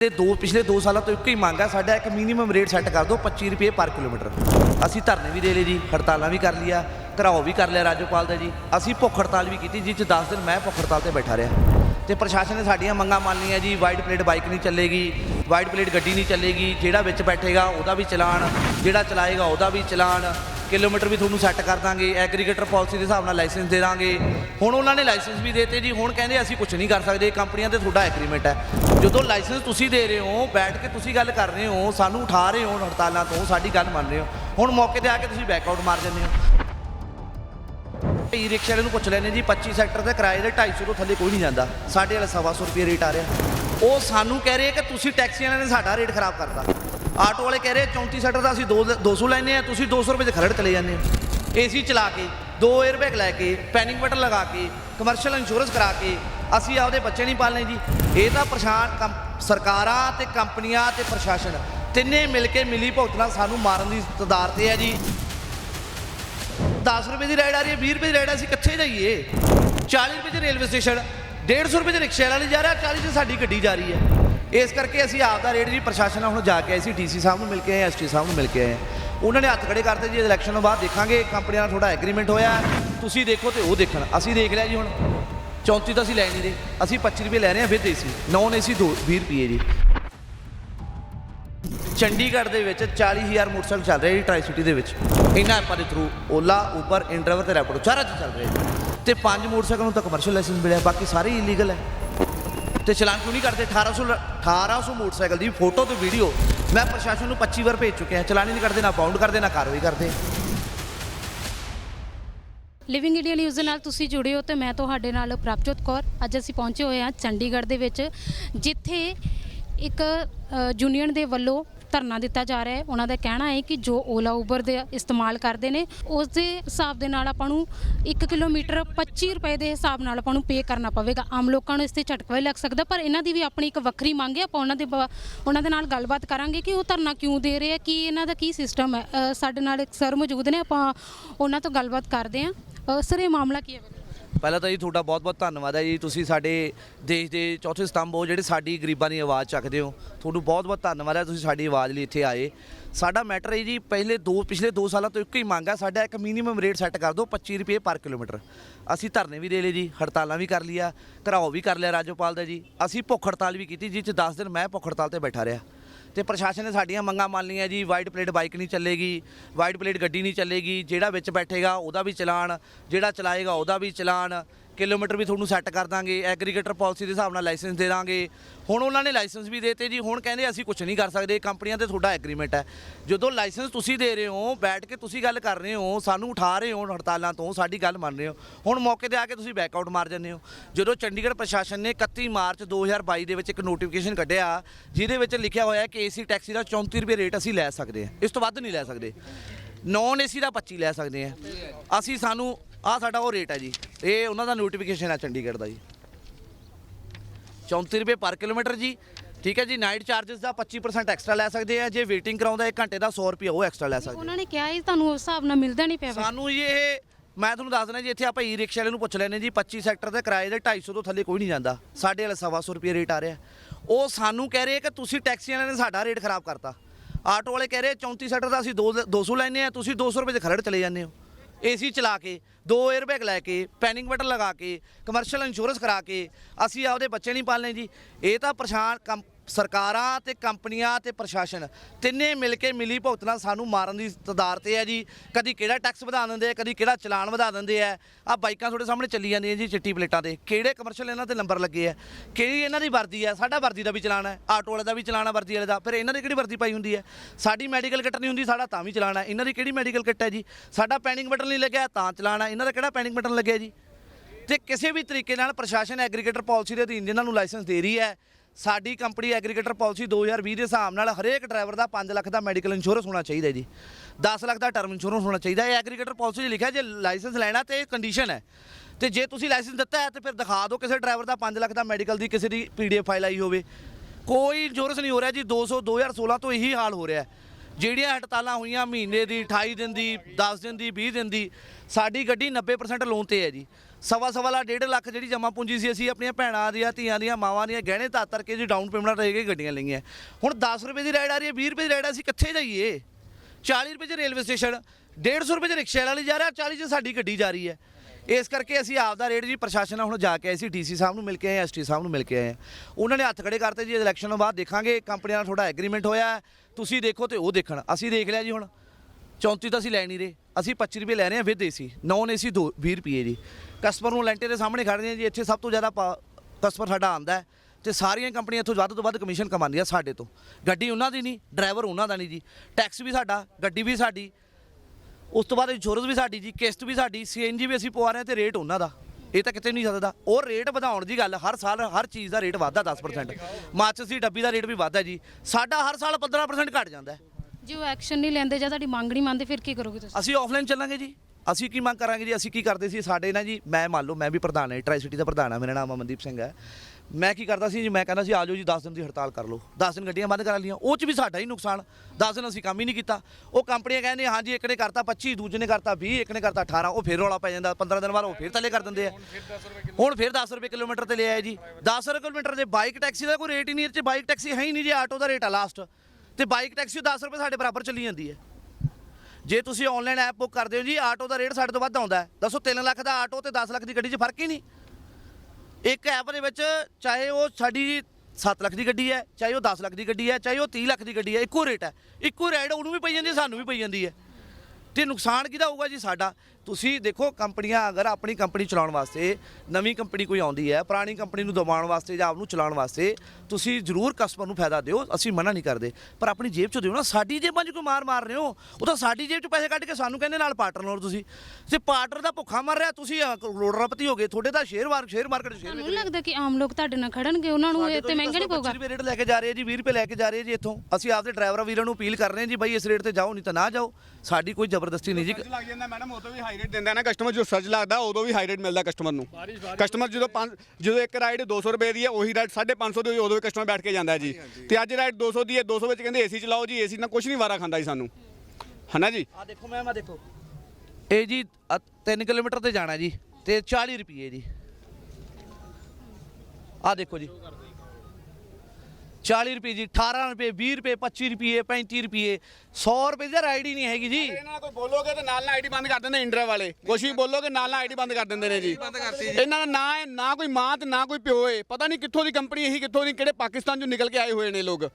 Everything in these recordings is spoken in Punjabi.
ਤੇ ਦੋ ਪਿਛਲੇ 2 ਸਾਲਾਂ ਤੋਂ ਇੱਕ ਹੀ ਮੰਗ ਆ, ਸਾਡਾ ਇੱਕ ਮਿਨੀਮਮ ਰੇਟ ਸੈੱਟ ਕਰ ਦਿਓ 25 ਰੁਪਏ ਪਰ ਕਿਲੋਮੀਟਰ ਅਸੀਂ ਧਰਨੇ ਵੀ ਦੇ ਲਏ ਜੀ, ਹੜਤਾਲਾਂ ਵੀ ਕਰ ਲਿਆ ਘਰਾਓ ਵੀ ਕਰ ਲਿਆ ਰਾਜੋਪਾਲ ਦਾ ਜੀ। ਅਸੀਂ ਭੁੱਖ ਹੜਤਾਲ ਵੀ ਕੀਤੀ ਜਿਸ 'ਚ 10 ਦਿਨ ਮੈਂ ਭੁੱਖ ਹੜਤਾਲ ਤੇ ਬੈਠਾ ਰਿਹਾ। ਤੇ ਪ੍ਰਸ਼ਾਸਨ ਨੇ ਸਾਡੀਆਂ ਮੰਗਾਂ ਮੰਨ ਲਈਆਂ ਜੀ ਵਾਈਟ ਪਲੇਟ ਬਾਈਕ ਨਹੀਂ ਚੱਲੇਗੀ ਵਾਈਟ ਪਲੇਟ ਗੱਡੀ ਨਹੀਂ ਚੱਲੇਗੀ, ਜਿਹੜਾ ਵਿੱਚ ਬੈਠੇਗਾ ਉਹਦਾ ਵੀ ਚਲਾਨ, ਜਿਹੜਾ ਚਲਾਏਗਾ ਉਹਦਾ ਵੀ ਚਲਾਨ। ਕਿਲੋਮੀਟਰ ਵੀ ਤੁਹਾਨੂੰ ਸੈੱਟ ਕਰ ਦਾਂਗੇ, ਐਗਰੀਗੇਟਰ ਪਾਲਿਸੀ ਦੇ ਹਿਸਾਬ ਨਾਲ ਲਾਇਸੈਂਸ ਦੇ ਦਾਂਗੇ। ਹੁਣ ਉਹਨਾਂ ਨੇ ਲਾਇਸੈਂਸ ਵੀ ਦੇਤੇ ਜੀ, ਹੁਣ ਕਹਿੰਦੇ ਅਸੀਂ ਕੁਝ ਨਹੀਂ ਕਰ ਸਕਦੇ ਕੰਪਨੀਆਂ ਤੇ ਤੁਹਾਡਾ ਐਗਰੀਮੈਂਟ ਹੈ। ਜਦੋਂ ਲਾਇਸੈਂਸ ਤੁਸੀਂ ਦੇ ਰਹੇ ਹੋ, ਬੈਠ ਕੇ ਤੁਸੀਂ ਗੱਲ ਕਰ ਰਹੇ ਹੋ, ਸਾਨੂੰ ਉਠਾ ਰਹੇ ਹੋ ਹੜਤਾਲਾਂ ਤੋਂ, ਸਾਡੀ ਗੱਲ ਮੰਨ ਰਹੇ ਹੋ। ਹੁਣ ਮੌਕੇ ਤੇ ਆ ਕੇ ਤੁਸੀਂ ਬੈਕਆਊਟ ਮਾਰ ਜਾਂਦੇ ਹੋ। ਈ ਰਿਕਸ਼ਾ ਵਾਲੇ ਨੂੰ ਪੁੱਛ ਲੈਨੇ ਜੀ 25 ਸੈਕਟਰ ਤੇ ਕਿਰਾਏ ਦੇ 250 ਤੋਂ ਥੱਲੇ ਕੋਈ ਨਹੀਂ ਜਾਂਦਾ। ਸਾਡੇ ਵਾਲਾ ਸਵਾ ਸੌ ਰੁਪਏ ਰੇਟ ਆ ਰਿਹਾ। ਉਹ ਸਾਨੂੰ ਕਹਿ ਰਹੇ ਕਿ ਤੁਸੀਂ ਟੈਕਸੀ ਵਾਲਿਆਂ ਨੇ ਸਾਡਾ ਰੇਟ ਖਰਾਬ ਕਰਤਾ। ਆਟੋ ਵਾਲੇ ਕਹਿ ਰਹੇ 34 ਸੈਟਰ ਦਾ ਅਸੀਂ ਦੋ 200 ਲੈਨੇ ਆ ਤੁਸੀਂ 200 ਰੁਪਏ 'ਚ ਖਰੜ ਚਲੇ ਜਾਂਦੇ ਹੋ। ਏਸੀ ਚਲਾ ਕੇ, ਦੋ 에ਅਰਬੈਗ ਲੈ ਕੇ ਪੈਨਿਕ ਬਟਨ ਲਗਾ ਕੇ ਕਮਰਸ਼ੀਅਲ ਇੰਸ਼ੋਰੈਂਸ ਕਰਾ ਕੇ, ਅਸੀਂ ਆਪਦੇ ਬੱਚੇ ਨਹੀਂ ਪਾਲਨੇ ਜੀ। ਇਹ ਤਾਂ ਪ੍ਰਸ਼ਾਸਨ ਕੰਪ- ਸਰਕਾਰਾਂ ਤੇ ਕੰਪਨੀਆਂ ਤੇ ਪ੍ਰਸ਼ਾਸਨ, ਤਿੰਨੇ ਮਿਲ ਕੇ ਮਿਲੀ ਭੁਗਤ ਨਾਲ ਸਾਨੂੰ ਮਾਰਨ ਦੀ ਤਦਾਰ ਤੇ ਹੈ ਜੀ। 10 ਰੁਪਏ ਦੀ ਰਾਈਡ ਆ ਰਹੀ ਹੈ 20 ਰੁਪਏ ਦੀ ਰਾਈਡ ਅਸੀਂ ਕਿੱਥੇ ਜਾਈਏ? 40 ਰੁਪਏ ਦੀ ਰੇਲਵੇ ਸਟੇਸ਼ਨ 150 ਰੁਪਏ ਦੇ ਰਿਕਸ਼ੇ ਵਾਲਾ ਨਹੀਂ ਜਾ ਰਿਹਾ 40 ਚ ਸਾਡੀ ਗੱਡੀ ਜਾ ਰਹੀ ਹੈ। ਇਸ ਕਰਕੇ ਅਸੀਂ ਆਪ ਦਾ ਰੇਟ ਜੀ ਪ੍ਰਸ਼ਾਸਨ ਨਾਲ ਹੁਣ ਜਾ ਕੇ ਆਏ ਸੀ, ਡੀਸੀ ਸਾਹਿਬ ਨੂੰ ਮਿਲ ਕੇ ਆਏ, ਐਸਟੀ ਸਾਹਿਬ ਨੂੰ ਮਿਲ ਕੇ ਆਏ। ਉਹਨਾਂ ਨੇ ਹੱਥ ਖੜੇ ਕਰਤੇ ਜੀ, ਇਲੈਕਸ਼ਨ ਤੋਂ ਬਾਅਦ ਦੇਖਾਂਗੇ, ਕੰਪਨੀਆਂ ਨਾਲ ਥੋੜਾ ਐਗਰੀਮੈਂਟ ਹੋਇਆ। ਤੁਸੀਂ ਦੇਖੋ ਤੇ ਉਹ ਦੇਖਣ। ਅਸੀਂ ਦੇਖ ਲਿਆ ਜੀ ਹੁਣ। 34 ਤਾਂ ਅਸੀਂ ਲੈ ਨਹੀਂ ਰਹੇ। ਅਸੀਂ 25 ਰੁਪਏ ਲੈ ਰਹੇ ਹਾਂ ਵਿਦ ਏਸੀ ਨੌਨ ਏਸੀ 20 ਰੁਪਏ ਜੀ। ਚੰਡੀਗੜ੍ਹ ਦੇ ਵਿੱਚ 40000 ਮੋਟਰਸਾਈਕਲ ਚੱਲ ਰਹੇ ਜੀ ਟਰਾਈ ਸਿਟੀ ਦੇ ਵਿੱਚ। ਇਹਨਾਂ ਐਪਾਂ ਦੇ ਥਰੂ ਓਲਾ ਉਬਰ ਇੰਡਰਾਈਵਰ ਤੇ ਰੈਪਿਡੋ ਚਾਰਾਂ 'ਚ ਚੱਲ ਰਹੇ ਜੀ। ਤੇ ਪੰਜ ਮੋਟਰਸਾਈਕਲ ਨੂੰ ਤਾਂ ਕਮਰਸ਼ੀਅਲ ਲਾਇਸੈਂਸ ਮਿਲਿਆ, ਬਾਕੀ ਸਾਰੇ ਇਲੀਗਲ ਹੈ। ਤੇ ਚਲਾਨ ਕਿਉਂ ਨਹੀਂ ਕਰਦੇ? 1800 ਲ- 1800 ਮੋਟਰਸਾਈਕਲ ਦੀ ਫੋਟੋ ਤੇ ਵੀਡੀਓ ਮੈਂ ਪ੍ਰਸ਼ਾਸਨ ਨੂੰ 25 ਵਾਰ ਭੇਜ ਚੁੱਕਿਆ। ਚਲਾਨ ਹੀ ਨਹੀਂ ਕਰਦੇ, ਨਾ ਬਾਉਂਡ ਕਰਦੇ, ਨਾ ਕਾਰਵਾਈ ਕਰਦੇ। ਲਿਵਿੰਗ ਇੰਡੀਆ ਨਿਊਜ਼ ਦੇ ਨਾਲ ਤੁਸੀਂ ਜੁੜੇ ਹੋ ਤੇ ਮੈਂ ਤੁਹਾਡੇ ਨਾਲ ਪ੍ਰਭਜੋਤ ਕੌਰ। ਅੱਜ ਅਸੀਂ ਪਹੁੰਚੇ ਹੋਏ ਹਾਂ ਚੰਡੀਗੜ੍ਹ ਦੇ ਵਿੱਚ, ਜਿੱਥੇ ਇੱਕ ਯੂਨੀਅਨ ਦੇ ਵੱਲੋਂ ਧਰਨਾ ਦਿੱਤਾ ਜਾ ਰਿਹਾ ਹੈ। ਉਹਨਾਂ ਦਾ ਕਹਿਣਾ ਹੈ ਕਿ ਜੋ ਓਲਾ ਉਬਰ ਦੇ ਇਸਤੇਮਾਲ ਕਰਦੇ ਨੇ, ਉਸ ਦੇ ਹਿਸਾਬ ਦੇ ਨਾਲ ਆਪਾਂ ਨੂੰ 1 ਕਿਲੋਮੀਟਰ 25 ਰੁਪਏ ਦੇ ਹਿਸਾਬ ਨਾਲ ਆਪਾਂ ਨੂੰ ਪੇ ਕਰਨਾ ਪਵੇਗਾ। ਆਮ ਲੋਕਾਂ ਨੂੰ ਇਸ ਤੇ ਝਟਕਾ ਵੀ ਲੱਗ ਸਕਦਾ, ਪਰ ਇਹਨਾਂ ਦੀ ਵੀ ਆਪਣੀ ਇੱਕ ਵੱਖਰੀ ਮੰਗ ਹੈ। ਆਪਾਂ ਉਹਨਾਂ ਦੇ ਬ- ਉਹਨਾਂ ਦੇ ਨਾਲ ਗੱਲਬਾਤ ਕਰਾਂਗੇ ਕਿ ਉਹ ਧਰਨਾ ਕਿਉਂ ਦੇ ਰਹੇ ਆ, ਕੀ ਇਹਨਾਂ ਦਾ ਕੀ ਸਿਸਟਮ ਹੈ। ਸਾਡੇ ਨਾਲ ਇੱਕ ਸਰ ਮੌਜੂਦ ਨੇ, ਆਪਾਂ ਉਹਨਾਂ ਤੋਂ ਗੱਲਬਾਤ ਕਰਦੇ ਹਾਂ। ਸਰ ਇਹ ਮਾਮਲਾ ਕੀ ਹੈ? ਪਹਿਲਾਂ ਤਾਂ ਜੀ ਤੁਹਾਡਾ ਬਹੁਤ-ਬਹੁਤ ਧੰਨਵਾਦ ਹੈ ਜੀ। ਤੁਸੀਂ ਸਾਡੇ ਦੇਸ਼ ਦੇ ਚੌਥੇ ਸਤੰਭ ਹੋ, ਜਿਹੜੇ ਸਾਡੀ ਗਰੀਬਾਂ ਦੀ ਆਵਾਜ਼ ਚੱਕਦੇ ਹੋ। ਤੁਹਾਨੂੰ ਬਹੁਤ-ਬਹੁਤ ਧੰਨਵਾਦ ਹੈ ਤੁਸੀਂ ਸਾਡੀ ਆਵਾਜ਼ ਲਈ ਇੱਥੇ ਆਏ। ਸਾਡਾ ਮੈਟਰ ਹੈ ਜੀ, ਪਹਿਲੇ ਦੋ, ਪਿਛਲੇ 2 ਸਾਲਾਂ ਤੋਂ ਇੱਕ ਹੀ ਮੰਗ ਹੈ, ਸਾਡਾ ਇੱਕ ਮਿਨੀਮਮ ਰੇਟ ਸੈੱਟ ਕਰ ਦਿਓ 25 ਰੁਪਏ ਪਰ ਕਿਲੋਮੀਟਰ। ਅਸੀਂ ਧਰਨੇ ਵੀ ਦੇ ਲਏ ਜੀ, ਹੜਤਾਲਾਂ ਵੀ ਕਰ ਲਿਆ ਘਰਾਓ ਵੀ ਕਰ ਲਿਆ ਰਾਜੋਪਾਲ ਦਾ ਜੀ। ਅਸੀਂ ਭੁੱਖ ਹੜਤਾਲ ਵੀ ਕੀਤੀ ਜਿਸ 'ਚ 10 ਦਿਨ ਮੈਂ ਭੁੱਖ ਹੜਤਾਲ ਤੇ ਬੈਠਾ ਰਿਹਾ। ਤੇ ਪ੍ਰਸ਼ਾਸਨ ਨੇ ਸਾਡੀਆਂ ਮੰਗਾਂ ਮੰਨ ਲਈਆਂ ਜੀ ਵਾਈਟ ਪਲੇਟ ਬਾਈਕ ਨਹੀਂ ਚੱਲੇਗੀ ਵਾਈਟ ਪਲੇਟ ਗੱਡੀ ਨਹੀਂ ਚੱਲੇਗੀ, ਜਿਹੜਾ ਵਿੱਚ ਬੈਠੇਗਾ ਉਹਦਾ ਵੀ ਚਲਾਨ, ਜਿਹੜਾ ਚਲਾਏਗਾ ਉਹਦਾ ਵੀ ਚਲਾਨ ਕਿਲੋਮੀਟਰ ਵੀ ਤੁਹਾਨੂੰ ਸੈੱਟ ਕਰ ਦਾਂਗੇ, ਐਗਰੀਗੇਟਰ ਪਾਲਿਸੀ ਦੇ ਹਿਸਾਬ ਨਾਲ ਲਾਇਸੈਂਸ ਦੇ ਦਾਂਗੇ। ਹੁਣ ਉਹਨਾਂ ਨੇ ਲਾਇਸੈਂਸ ਵੀ ਦੇਤੇ ਜੀ। ਹੁਣ ਕਹਿੰਦੇ ਅਸੀਂ ਕੁਝ ਨਹੀਂ ਕਰ ਸਕਦੇ, ਕੰਪਨੀਆਂ ਤੇ ਤੁਹਾਡਾ ਐਗਰੀਮੈਂਟ ਹੈ। ਜਦੋਂ ਲਾਇਸੈਂਸ ਤੁਸੀਂ ਦੇ ਰਹੇ ਹੋ, ਬੈਠ ਕੇ ਤੁਸੀਂ ਗੱਲ ਕਰ ਰਹੇ ਹੋ, ਸਾਨੂੰ ਉਠਾ ਰਹੇ ਹੋ ਹੜਤਾਲਾਂ ਤੋਂ, ਸਾਡੀ ਗੱਲ ਮੰਨ ਰਹੇ ਹੋ। ਹੁਣ ਮੌਕੇ ਤੇ ਆ ਕੇ ਤੁਸੀਂ ਬੈਕਆਊਟ ਮਾਰ ਜਾਂਦੇ ਹੋ। ਜਦੋਂ ਚੰਡੀਗੜ੍ਹ ਪ੍ਰਸ਼ਾਸਨ ਨੇ 31 ਮਾਰਚ 2022 ਦੇ ਵਿੱਚ ਇੱਕ ਨੋਟੀਫਿਕੇਸ਼ਨ ਕੱਢਿਆ, ਜਿਹਦੇ ਵਿੱਚ ਲਿਖਿਆ ਹੋਇਆ ਹੈ ਕਿ ਏਸੀ ਟੈਕਸੀ ਦਾ 34 ਰੁਪਏ ਰੇਟ ਅਸੀਂ ਲੈ ਸਕਦੇ ਹਾਂ। ਇਸ ਤੋਂ ਵੱਧ ਨਹੀਂ ਲੈ ਸਕਦੇ। ਨੌਨ ਏਸੀ ਦਾ 25 ਲੈ ਸਕਦੇ ਹਾਂ। ਅਸੀਂ ਸਾਨੂੰ ਆ ਸਾਡਾ ਉਹ ਰੇਟ ਹੈ ਜੀ। ਇਹ ਉਹਨਾਂ ਦਾ ਨੋਟੀਫਿਕੇਸ਼ਨ ਹੈ ਚੰਡੀਗੜ੍ਹ ਦਾ ਜੀ। 34 ਰੁਪਏ ਪਰ ਕਿਲੋਮੀਟਰ ਜੀ। ਠੀਕ ਹੈ ਜੀ ਨਾਈਟ ਚਾਰजेस ਦਾ 25% ਐਕਸਟਰਾ ਲੈ ਸਕਦੇ ਆ। ਜੇ ਵੇਟਿੰਗ ਕਰਾਉਂਦਾ 1 ਘੰਟੇ ਦਾ 100 ਰੁਪਏ ਉਹ ਐਕਸਟਰਾ ਲੈ ਸਕਦੇ ਉਹਨਾਂ ਨੇ ਕਿਹਾ ਇਹ ਤੁਹਾਨੂੰ ਉਸ ਹਿਸਾਬ ਨਾਲ ਮਿਲਦਾ ਨਹੀਂ ਪਿਆ। ਸਾਨੂੰ ਜੀ ਇਹ ਮੈਂ ਤੁਹਾਨੂੰ ਦੱਸ ਦਿੰਦਾ ਜੀ ਇੱਥੇ ਆਪਾਂ ਈ ਰਿਕਸ਼ਾ ਵਾਲੇ ਨੂੰ ਪੁੱਛ ਲੈਨੇ ਜੀ 25 ਸੈਕਟਰ ਤੇ ਕਿਰਾਏ ਦੇ 250 ਤੋਂ ਥੱਲੇ ਕੋਈ ਨਹੀਂ ਜਾਂਦਾ। ਸਾਡੇ ਵਾਲਾ ਸਵਾ ਸੌ ਰੁਪਏ ਰੇਟ ਆ ਰਿਹਾ। ਉਹ ਸਾਨੂੰ ਕਹਿ ਰਹੇ ਕਿ ਤੁਸੀਂ ਟੈਕਸੀ ਵਾਲਿਆਂ ਨੇ ਸਾਡਾ ਰੇਟ ਖਰਾਬ ਕਰਤਾ। ਆਟੋ ਵਾਲੇ ਕਹਿ ਰਹੇ 34 ਸੈਕਟਰ ਦਾ ਅਸੀਂ ਦੋ 200 ਲੈਨੇ ਆ ਤੁਸੀਂ 200 ਰੁਪਏ 'ਚ ਖਰੜ ਚਲੇ ਜਾਂਦੇ ਹੋ। ਏਸੀ ਚਲਾ ਕੇ, ਦੋ 에ਅਰਬੈਗ ਲੈ ਕੇ ਪੈਨਿੰਗ ਬਟਨ ਲਗਾ ਕੇ ਕਮਰਸ਼ੀਅਲ ਇੰਸ਼ੋਰੈਂਸ ਕਰਾ ਕੇ, ਅਸੀਂ ਆਪਦੇ ਬੱਚੇ ਨਹੀਂ ਪਾਲਨੇ ਜੀ। ਇਹ ਤਾਂ ਪਰੇਸ਼ਾਨ ਕੰਪ- ਸਰਕਾਰਾਂ ਤੇ ਕੰਪਨੀਆਂ ਤੇ ਪ੍ਰਸ਼ਾਸਨ ਤਿੰਨੇ ਮਿਲ ਕੇ ਮਿਲੀ ਭੁਗਤ ਨਾਲ ਸਾਨੂੰ ਮਾਰਨ ਦੀ ਤਦਾਰ ਤੇ ਹੈ ਜੀ। ਕਦੀ ਕਿਹੜਾ ਟੈਕਸ ਵਧਾ ਦਿੰਦੇ ਆ, ਕਦੀ ਕਿਹੜਾ ਚਲਾਨ ਵਧਾ ਦਿੰਦੇ ਆ। ਆ ਬਾਈਕਾਂ ਤੁਹਾਡੇ ਸਾਹਮਣੇ ਚੱਲੀ ਜਾਂਦੀਆਂ ਜੀ ਚਿੱਟੀ ਪਲੇਟਾਂ ਤੇ। ਕਿਹੜੇ ਕਮਰਸ਼ੀਅਲ ਇਹਨਾਂ ਤੇ ਨੰਬਰ ਲੱਗੇ ਆ? ਕਿਹੜੀ ਇਹਨਾਂ ਦੀ ਵਰਦੀ ਆ? ਸਾਡਾ ਵਰਦੀ ਦਾ ਵੀ ਚਲਾਨ ਹੈ ਆਟੋ ਵਾਲੇ ਦਾ ਵੀ ਚਲਾਨ ਹੈ ਵਰਦੀ ਵਾਲੇ ਦਾ। ਫਿਰ ਇਹਨਾਂ ਦੀ ਕਿਹੜੀ ਵਰਦੀ ਪਾਈ ਹੁੰਦੀ ਹੈ ਸਾਡੀ ਮੈਡੀਕਲ ਕਿੱਟ ਨਹੀਂ ਹੁੰਦੀ, ਸਾਡਾ ਤਾਂ ਵੀ ਚਲਾਨ ਹੈ ਇਹਨਾਂ ਦੀ ਕਿਹੜੀ ਮੈਡੀਕਲ ਕਿੱਟ ਹੈ ਜੀ? ਸਾਡਾ ਪੈਨਿੰਗ ਬਟਨ ਨਹੀਂ ਲੱਗਿਆ, ਤਾਂ ਚਲਾਨ ਹੈ ਇਹਨਾਂ ਦਾ ਕਿਹੜਾ ਪੈਨਿੰਗ ਬਟਨ ਲੱਗਿਆ ਜੀ? ਤੇ ਕਿਸੇ ਵੀ ਤਰੀਕੇ ਨਾਲ ਪ੍ਰਸ਼ਾਸਨ ਐਗਰੀਗੇਟਰ ਪਾਲਿਸੀ ਦੇ ਅਧੀਨ ਜਿਨ੍ਹਾਂ ਨੂੰ ਲਾਇਸੈਂਸ ਦੇ ਰਹੀ ਹੈ ਸਾਡੀ ਕੰਪਨੀ ਐਗਰੀਗੇਟਰ ਪਾਲਿਸੀ 2020 ਦੇ ਹਿਸਾਬ ਨਾਲ ਹਰੇਕ ਡਰਾਈਵਰ ਦਾ 5 ਲੱਖ ਦਾ ਮੈਡੀਕਲ ਇੰਸ਼ੋਰੈਂਸ ਹੋਣਾ ਚਾਹੀਦਾ ਹੈ ਜੀ। 10 ਲੱਖ ਦਾ ਟਰਮ ਇੰਸ਼ੋਰੈਂਸ ਹੋਣਾ ਚਾਹੀਦਾ ਹੈ। ਐਗਰੀਗੇਟਰ ਪਾਲਿਸੀ 'ਚ ਲਿਖਿਆ ਜੇ ਲਾਇਸੈਂਸ ਲੈਣਾ ਤੇ ਕੰਡੀਸ਼ਨ ਹੈ। ਤੇ ਜੇ ਤੁਸੀਂ ਲਾਇਸੈਂਸ ਦਿੱਤਾ ਹੈ, ਤੇ ਫਿਰ ਦਿਖਾ ਦਿਓ ਕਿਸੇ ਡਰਾਈਵਰ ਦਾ 5 ਲੱਖ ਦਾ ਮੈਡੀਕਲ ਦੀ ਕਿਸੇ ਦੀ ਪੀਡੀਐਫ ਫਾਈਲ ਆਈ ਹੋਵੇ। ਕੋਈ ਇੰਸ਼ੋਰੈਂਸ ਨਹੀਂ ਹੋ ਰਿਹਾ ਜੀ 200 2016 ਤੋਂ ਇਹੀ ਹਾਲ ਹੋ ਰਿਹਾ ਹੈ। ਜਿਹੜੀਆਂ ਹੜਤਾਲਾਂ ਹੋਈਆਂ, ਮਹੀਨੇ ਦੀ 28 ਦਿਨ ਦੀ 10 ਦਿਨ ਦੀ 20 ਦਿਨ ਦੀ, ਸਾਡੀ ਗੱਡੀ 90% ਲੋਨ ਤੇ ਹੈ ਜੀ। ਸਵਾ ਸਵਾ ਲਾ ਡੇਢ ਲੱਖ ਜਿਹੜੀ ਜਮਾ ਪੂੰਜੀ ਸੀ ਅਸੀਂ ਆਪਣੀਆਂ ਭੈਣਾਂ ਦੀਆਂ, ਧੀਆਂ ਦੀਆਂ, ਮਾਵਾਂ ਦੀਆਂ, ਗਹਿਣੇ ਤਾਂ ਤਰ ਕੇ ਜੀ ਡਾਊਨ ਪੇਮੈਂਟ ਰਹਿ ਕੇ ਗੱਡੀਆਂ ਲਈਆਂ। ਹੁਣ 10 ਰੁਪਏ ਦੀ ਰਾਈਡ ਆ ਰਹੀ ਹੈ 20 ਰੁਪਏ ਦੀ ਰਾਈਡ ਅਸੀਂ ਕਿੱਥੇ ਜਾਈਏ? 40 ਰੁਪਏ 'ਚ ਰੇਲਵੇ ਸਟੇਸ਼ਨ 150 ਰੁਪਏ 'ਚ ਰਿਕਸ਼ੇ ਵਾਲੀ ਜਾ ਰਿਹਾ 40 'ਚ ਸਾਡੀ ਗੱਡੀ ਜਾ ਰਹੀ ਹੈ। ਇਸ ਕਰਕੇ ਅਸੀਂ ਆਪ ਦਾ ਰੇਟ ਜੀ ਪ੍ਰਸ਼ਾਸਨ ਨਾਲ ਹੁਣ ਜਾ ਕੇ ਆਏ ਸੀ, ਡੀਸੀ ਸਾਹਿਬ ਨੂੰ ਮਿਲ ਕੇ ਆਏ ਐਸਟੀ ਸਾਹਿਬ ਨੂੰ ਮਿਲ ਕੇ ਆਏ ਹਾਂ। ਉਹਨਾਂ ਨੇ ਹੱਥ ਖੜੇ ਕਰਤੇ ਜੀ ਇਲੈਕਸ਼ਨ ਤੋਂ ਬਾਅਦ ਦੇਖਾਂਗੇ ਕੰਪਨੀਆਂ ਨਾਲ ਤੁਹਾਡਾ ਐਗਰੀਮੈਂਟ ਹੋਇਆ ਤੁਸੀਂ ਦੇਖੋ ਤੇ ਉਹ ਦੇਖਣ। ਅਸੀਂ ਦੇਖ ਲਿਆ ਜੀ ਹੁਣ 34 ਤਾਂ ਅਸੀਂ ਲੈ ਨਹੀਂ ਰਹੇ, ਅਸੀਂ 25 ਰੁਪਏ ਲੈ ਰਹੇ ਹਾਂ ਵਿਦ ਏਸੀ ਨੌਨ ਏਸੀ 20 ਰੁਪਏ ਜੀ। ਕਸਟਮਰ ਨੂੰ ਲੈਂਟੇ ਦੇ ਸਾਹਮਣੇ ਖੜਦੇ ਹਾਂ ਜੀ ਇੱਥੇ ਸਭ ਤੋਂ ਜ਼ਿਆਦਾ ਕਸਟਮਰ ਸਾਡਾ ਆਂਦਾ ਹੈ ਤੇ ਸਾਰੀਆਂ ਕੰਪਨੀਆਂ ਇੱਥੋਂ ਵੱਧ ਤੋਂ ਵੱਧ ਕਮਿਸ਼ਨ ਕਮਾਉਂਦੀਆਂ ਸਾਡੇ ਤੋਂ। ਗੱਡੀ ਉਹਨਾਂ ਦੀ ਨਹੀਂ ਡਰਾਈਵਰ ਉਹਨਾਂ ਦਾ ਨਹੀਂ ਜੀ। ਟੈਕਸ ਵੀ ਸਾਡਾ ਗੱਡੀ ਵੀ ਸਾਡੀ ਉਸ ਤੋਂ ਬਾਅਦ ਇੰਸ਼ੋਰੈਂਸ ਵੀ ਸਾਡੀ ਜੀ ਕਿਸ਼ਤ ਵੀ ਸਾਡੀ ਸੀਐਨਜੀ ਵੀ ਅਸੀਂ ਪਵਾ ਰਹੇ ਹਾਂ ਤੇ ਰੇਟ ਉਹਨਾਂ ਦਾ। ਇਹ ਤਾਂ ਕਿਤੇ ਨਹੀਂ ਸਕਦਾ ਉਹ ਰੇਟ ਵਧਾਉਣ ਦੀ ਗੱਲ ਹਰ ਸਾਲ ਹਰ ਚੀਜ਼ ਦਾ ਰੇਟ ਵੱਧਦਾ 10% ਮਾਚਸ ਦੀ ਡੱਬੀ ਦਾ ਰੇਟ ਵੀ ਵੱਧਦਾ ਜੀ। ਸਾਡਾ ਹਰ ਸਾਲ 15% ਘਟ ਜਾਂਦਾ ਹੈ। ਜੇ ਉਹ ਐਕਸ਼ਨ ਨਹੀਂ ਲੈਂਦੇ ਜਾਂ ਤੁਹਾਡੀ ਮੰਗ ਨਹੀਂ ਮੰਨਦੇ ਫਿਰ ਕੀ ਕਰੋਗੇ ਤੁਸੀਂ? ਅਸੀਂ ਆਫਲਾਈਨ ਚੱਲਾਂਗੇ ਜੀ। ਅਸੀਂ ਕੀ ਮੰਗ ਕਰਾਂਗੇ ਜੀ? ਅਸੀਂ ਕੀ ਕਰਦੇ ਸੀ? ਸਾਡੇ ਨਾ ਜੀ, ਮੈਂ ਮੰਨ ਲਓ, ਮੈਂ ਵੀ ਪ੍ਰਧਾਨ ਹਾਂ ਟਰਾਈ ਸਿਟੀ ਦਾ ਪ੍ਰਧਾਨ ਹਾਂ, ਮੇਰਾ ਨਾਮ ਅਮਨਦੀਪ ਸਿੰਘ ਹੈ। ਮੈਂ ਕੀ ਕਰਦਾ ਸੀ ਜੀ? ਮੈਂ ਕਹਿੰਦਾ ਸੀ ਆਜੋ ਜੀ 10 ਦਿਨ ਦੀ ਹੜਤਾਲ ਕਰ ਲਓ। 10 ਦਿਨ ਗੱਡੀਆਂ ਬੰਦ ਕਰਾ ਲਈਆਂ। ਉਹ ਚ ਵੀ ਸਾਡਾ ਹੀ ਨੁਕਸਾਨ। 10 ਦਿਨ ਅਸੀਂ ਕੰਮ ਹੀ ਨਹੀਂ ਕੀਤਾ। ਉਹ ਕੰਪਨੀਆਂ ਕਹਿੰਦੇ, ਹਾਂ ਜੀ, ਇੱਕ ਨੇ ਕਰਤਾ 25 ਦੂਜੇ ਨੇ ਕਰਤਾ 20 ਇੱਕ ਨੇ ਕਰਤਾ 18 ਉਹ ਫਿਰ ਰੌਲਾ ਪੈ ਜਾਂਦਾ। 15 ਦਿਨ ਬਾਅਦ ਉਹ ਫਿਰ ਥੱਲੇ ਕਰ ਦਿੰਦੇ ਆ। ਹੁਣ ਫਿਰ 10 ਰੁਪਏ ਕਿਲੋਮੀਟਰ ਤੇ ਲਿਆ ਜੀ। 10 ਰੁਪਏ ਕਿਲੋਮੀਟਰ ਦੇ ਬਾਈਕ ਟੈਕਸੀ ਦਾ ਕੋਈ ਰੇਟ ਹੀ ਨਹੀਂ, ਇਹ 'ਚ ਬਾਈਕ ਟੈਕਸੀ ਹੈ ਹੀ ਨਹੀਂ ਜੀ, ਆਟੋ ਦਾ ਰੇਟ ਆ ਲਾਸਟ ਤੇ ਬਾਈਕ ਟੈਕਸੀ 10 ਰੁਪਏ ਸਾਡੇ ਬਰਾਬਰ ਚੱਲੀ ਜਾਂਦੀ ਹੈ। ਜੇ ਤੁਸੀਂ ਆਨਲਾਈਨ ਐਪ ਬੁੱਕ ਕਰਦੇ ਹੋ ਜੀ ਆਟੋ ਦਾ ਰੇਟ ਸਾਡੇ ਤੋਂ ਵੱਧ ਆਉਂਦਾ ਦੱਸੋ 3 ਲੱਖ ਦਾ ਆਟੋ ਤੇ 10 ਲੱਖ ਦੀ ਗੱਡੀ 'ਚ ਫ਼ਰਕ ਹੀ ਨਹੀਂ। ਇੱਕ ਐਪ ਦੇ ਵਿੱਚ ਚਾਹੇ ਉਹ ਸਾਡੀ 7 ਲੱਖ ਦੀ ਗੱਡੀ ਹੈ, ਚਾਹੇ ਉਹ 10 ਲੱਖ ਦੀ ਗੱਡੀ ਹੈ, ਚਾਹੇ ਉਹ 30 ਲੱਖ ਦੀ ਗੱਡੀ ਹੈ, ਇੱਕੋ ਰੇਟ ਹੈ। ਇੱਕੋ ਰਾਈਡ ਉਹਨੂੰ ਵੀ ਪਈ ਜਾਂਦੀ ਹੈ, ਸਾਨੂੰ ਵੀ ਪਈ ਜਾਂਦੀ ਹੈ। ਤੇ ਨੁਕਸਾਨ ਕਿਹਦਾ ਹੋਊਗਾ ਜੀ ਸਾਡਾ? ਤੁਸੀਂ ਦੇਖੋ ਕੰਪਨੀਆਂ ਅਗਰ ਆਪਣੀ ਕੰਪਨੀ ਚਲਾਉਣ ਵਾਸਤੇ ਨਵੀਂ ਕੰਪਨੀ ਕੋਈ ਆਉਂਦੀ ਹੈ ਪੁਰਾਣੀ ਕੰਪਨੀ ਨੂੰ ਦਬਾਉਣ ਵਾਸਤੇ ਜਾਂ ਆਪਨੂੰ ਚਲਾਉਣ ਵਾਸਤੇ ਤੁਸੀਂ ਜ਼ਰੂਰ ਕਸਟਮਰ ਨੂੰ ਫਾਇਦਾ ਦਿਓ ਅਸੀਂ ਮਨਾ ਨਹੀਂ ਕਰਦੇ। ਪਰ ਆਪਣੀ ਜੇਬ 'ਚ ਦਿਓ ਨਾ ਸਾਡੀ ਜੇਬਾਂ 'ਚ ਕੋਈ ਮਾਰ ਮਾਰ ਰਹੇ ਹੋ ਉਹ ਤਾਂ ਸਾਡੀ ਜੇਬ 'ਚ ਪੈਸੇ ਕੱਢ ਕੇ ਸਾਨੂੰ ਕਹਿੰਦੇ ਨਾਲ ਪਾਰਟਨਰ ਲਓ ਤੁਸੀਂ। ਤੇ ਪਾਰਟਨਰ ਦਾ ਭੁੱਖਾ ਮਰ ਰਿਹਾ ਤੁਸੀਂ ਕਰੋੜਾਪਤੀ ਹੋ ਗਏ ਤੁਹਾਡੇ ਤਾਂ ਸ਼ੇਅਰ ਮਾਰ ਸ਼ੇਅਰ ਮਾਰਕੀਟ ਸ਼ੇਅਰ ਤੁਹਾਨੂੰ ਨਹੀਂ ਲੱਗਦਾ ਕਿ ਆਮ ਲੋਕ ਤੁਹਾਡੇ ਨਾਲ ਖੜਨਗੇ? ਉਹਨਾਂ ਨੂੰ ਇਹ ਤੇ ਮਹਿੰਗਾ ਨਹੀਂ ਪਊਗਾ। 25 ਰੁਪਏ ਰੇਟ ਲੈ ਕੇ ਜਾ ਰਹੇ ਜੀ 20 ਰੁਪਏ ਲੈ ਕੇ ਜਾ ਰਹੇ ਜੀ ਇੱਥੋਂ। ਅਸੀਂ ਆਪਦੇ ਡਰਾਈਵਰਾਂ ਵੀਰਾਂ ਨੂੰ ਅਪੀਲ ਕਰ ਰਹੇ ਹਾਂ ਜੀ ਬਾਈ ਇਸ ਰੇਟ ਤੇ ਜਾਓ ਨਹੀਂ ਤਾਂ ਨਾ ਜਾਓ। ਸਾਡੀ ਕੋਈ ਜ਼ਬਰਦਸਤੀ ਨਹੀਂ ਜੀ। ਲੱਗ ਜਾਂਦਾ ਮੈਡਮ ਉਦੋਂ ਵੀ ਹਾਈ ਰੇਟ ਦਿੰਦਾ ਨਾ ਕਸਟਮਰ ਜੋ ਸਰਜ ਲੱਗਦਾ ਉਦੋਂ ਵੀ ਹਾਈ ਰੇਟ ਮਿਲਦਾ ਕਸਟਮਰ ਨੂੰ। ਕਸਟਮਰ ਜਦੋਂ ਪੰਜ ਜਦੋਂ ਇੱਕ ਰਾਈਡ 200 ਰੁਪਏ ਦੀ ਹੈ ਉਹੀ ਰਾਈਡ 550 ਦੀ ਹੋਈ ਉਦੋਂ ਵੀ ਕਸਟਮਰ ਬੈਠ ਕੇ ਜਾਂਦਾ ਹੈ ਜੀ। ਤੇ ਅੱਜ ਰਾਈਡ 200 ਦੀ ਹੈ 200 ਵਿੱਚ ਕਹਿੰਦੇ ਏਸੀ ਚਲਾਓ ਜੀ ਏਸੀ ਨਾਲ ਕੁਝ ਨਹੀਂ ਵਾਰਾ ਖਾਂਦਾ ਜੀ ਸਾਨੂੰ। ਹਨਾ ਜੀ? ਆ ਦੇਖੋ ਮੈਮ ਆ ਦੇਖੋ। ਇਹ ਜੀ 3 ਕਿਲੋਮੀਟਰ ਤੇ ਜਾਣਾ ਜੀ ਤੇ 40 ਰੁਪਏ ਜੀ। ਆ ਦੇਖੋ ਜੀ। 40 ਰੁਪਏ ਜੀ 18 ਰੁਪਏ 20 ਰੁਪਏ 25 ਰੁਪਏ 35 ਰੁਪਏ 100 ਰੁਪਏ ਦੀ ਰਾਈਡ ਹੀ ਨਹੀਂ ਹੈਗੀ ਜੀ ਇਹਨਾਂ ਨਾਲ ਕੋਈ ਬੋਲੋਗੇ ਤੇ ਨਾਲ ਨਾਲ ਆਈਡੀ ਬੰਦ ਕਰ ਦਿੰਦੇ ਇੰਡਰਾ ਵਾਲੇ ਕੁਛ ਵੀ ਬੋਲੋਗੇ ਨਾਲ ਨਾਲ ਆਈਡੀ ਬੰਦ ਕਰ ਦਿੰਦੇ ਨੇ ਜੀ ਇਹਨਾਂ ਦਾ ਨਾ ਹੈ ਨਾ ਕੋਈ ਮਾਂ ਤੇ ਨਾ ਕੋਈ ਪਿਓ ਹੈ ਪਤਾ ਨਹੀਂ ਕਿੱਥੋਂ ਦੀ ਕੰਪਨੀ ਇਹੀ ਕਿੱਥੋਂ ਦੀ ਕਿਹੜੇ ਪਾਕਿਸਤਾਨ ਚੋਂ ਨਿਕਲ ਕੇ ਆਏ ਹੋਏ ਨੇ ਲੋਕ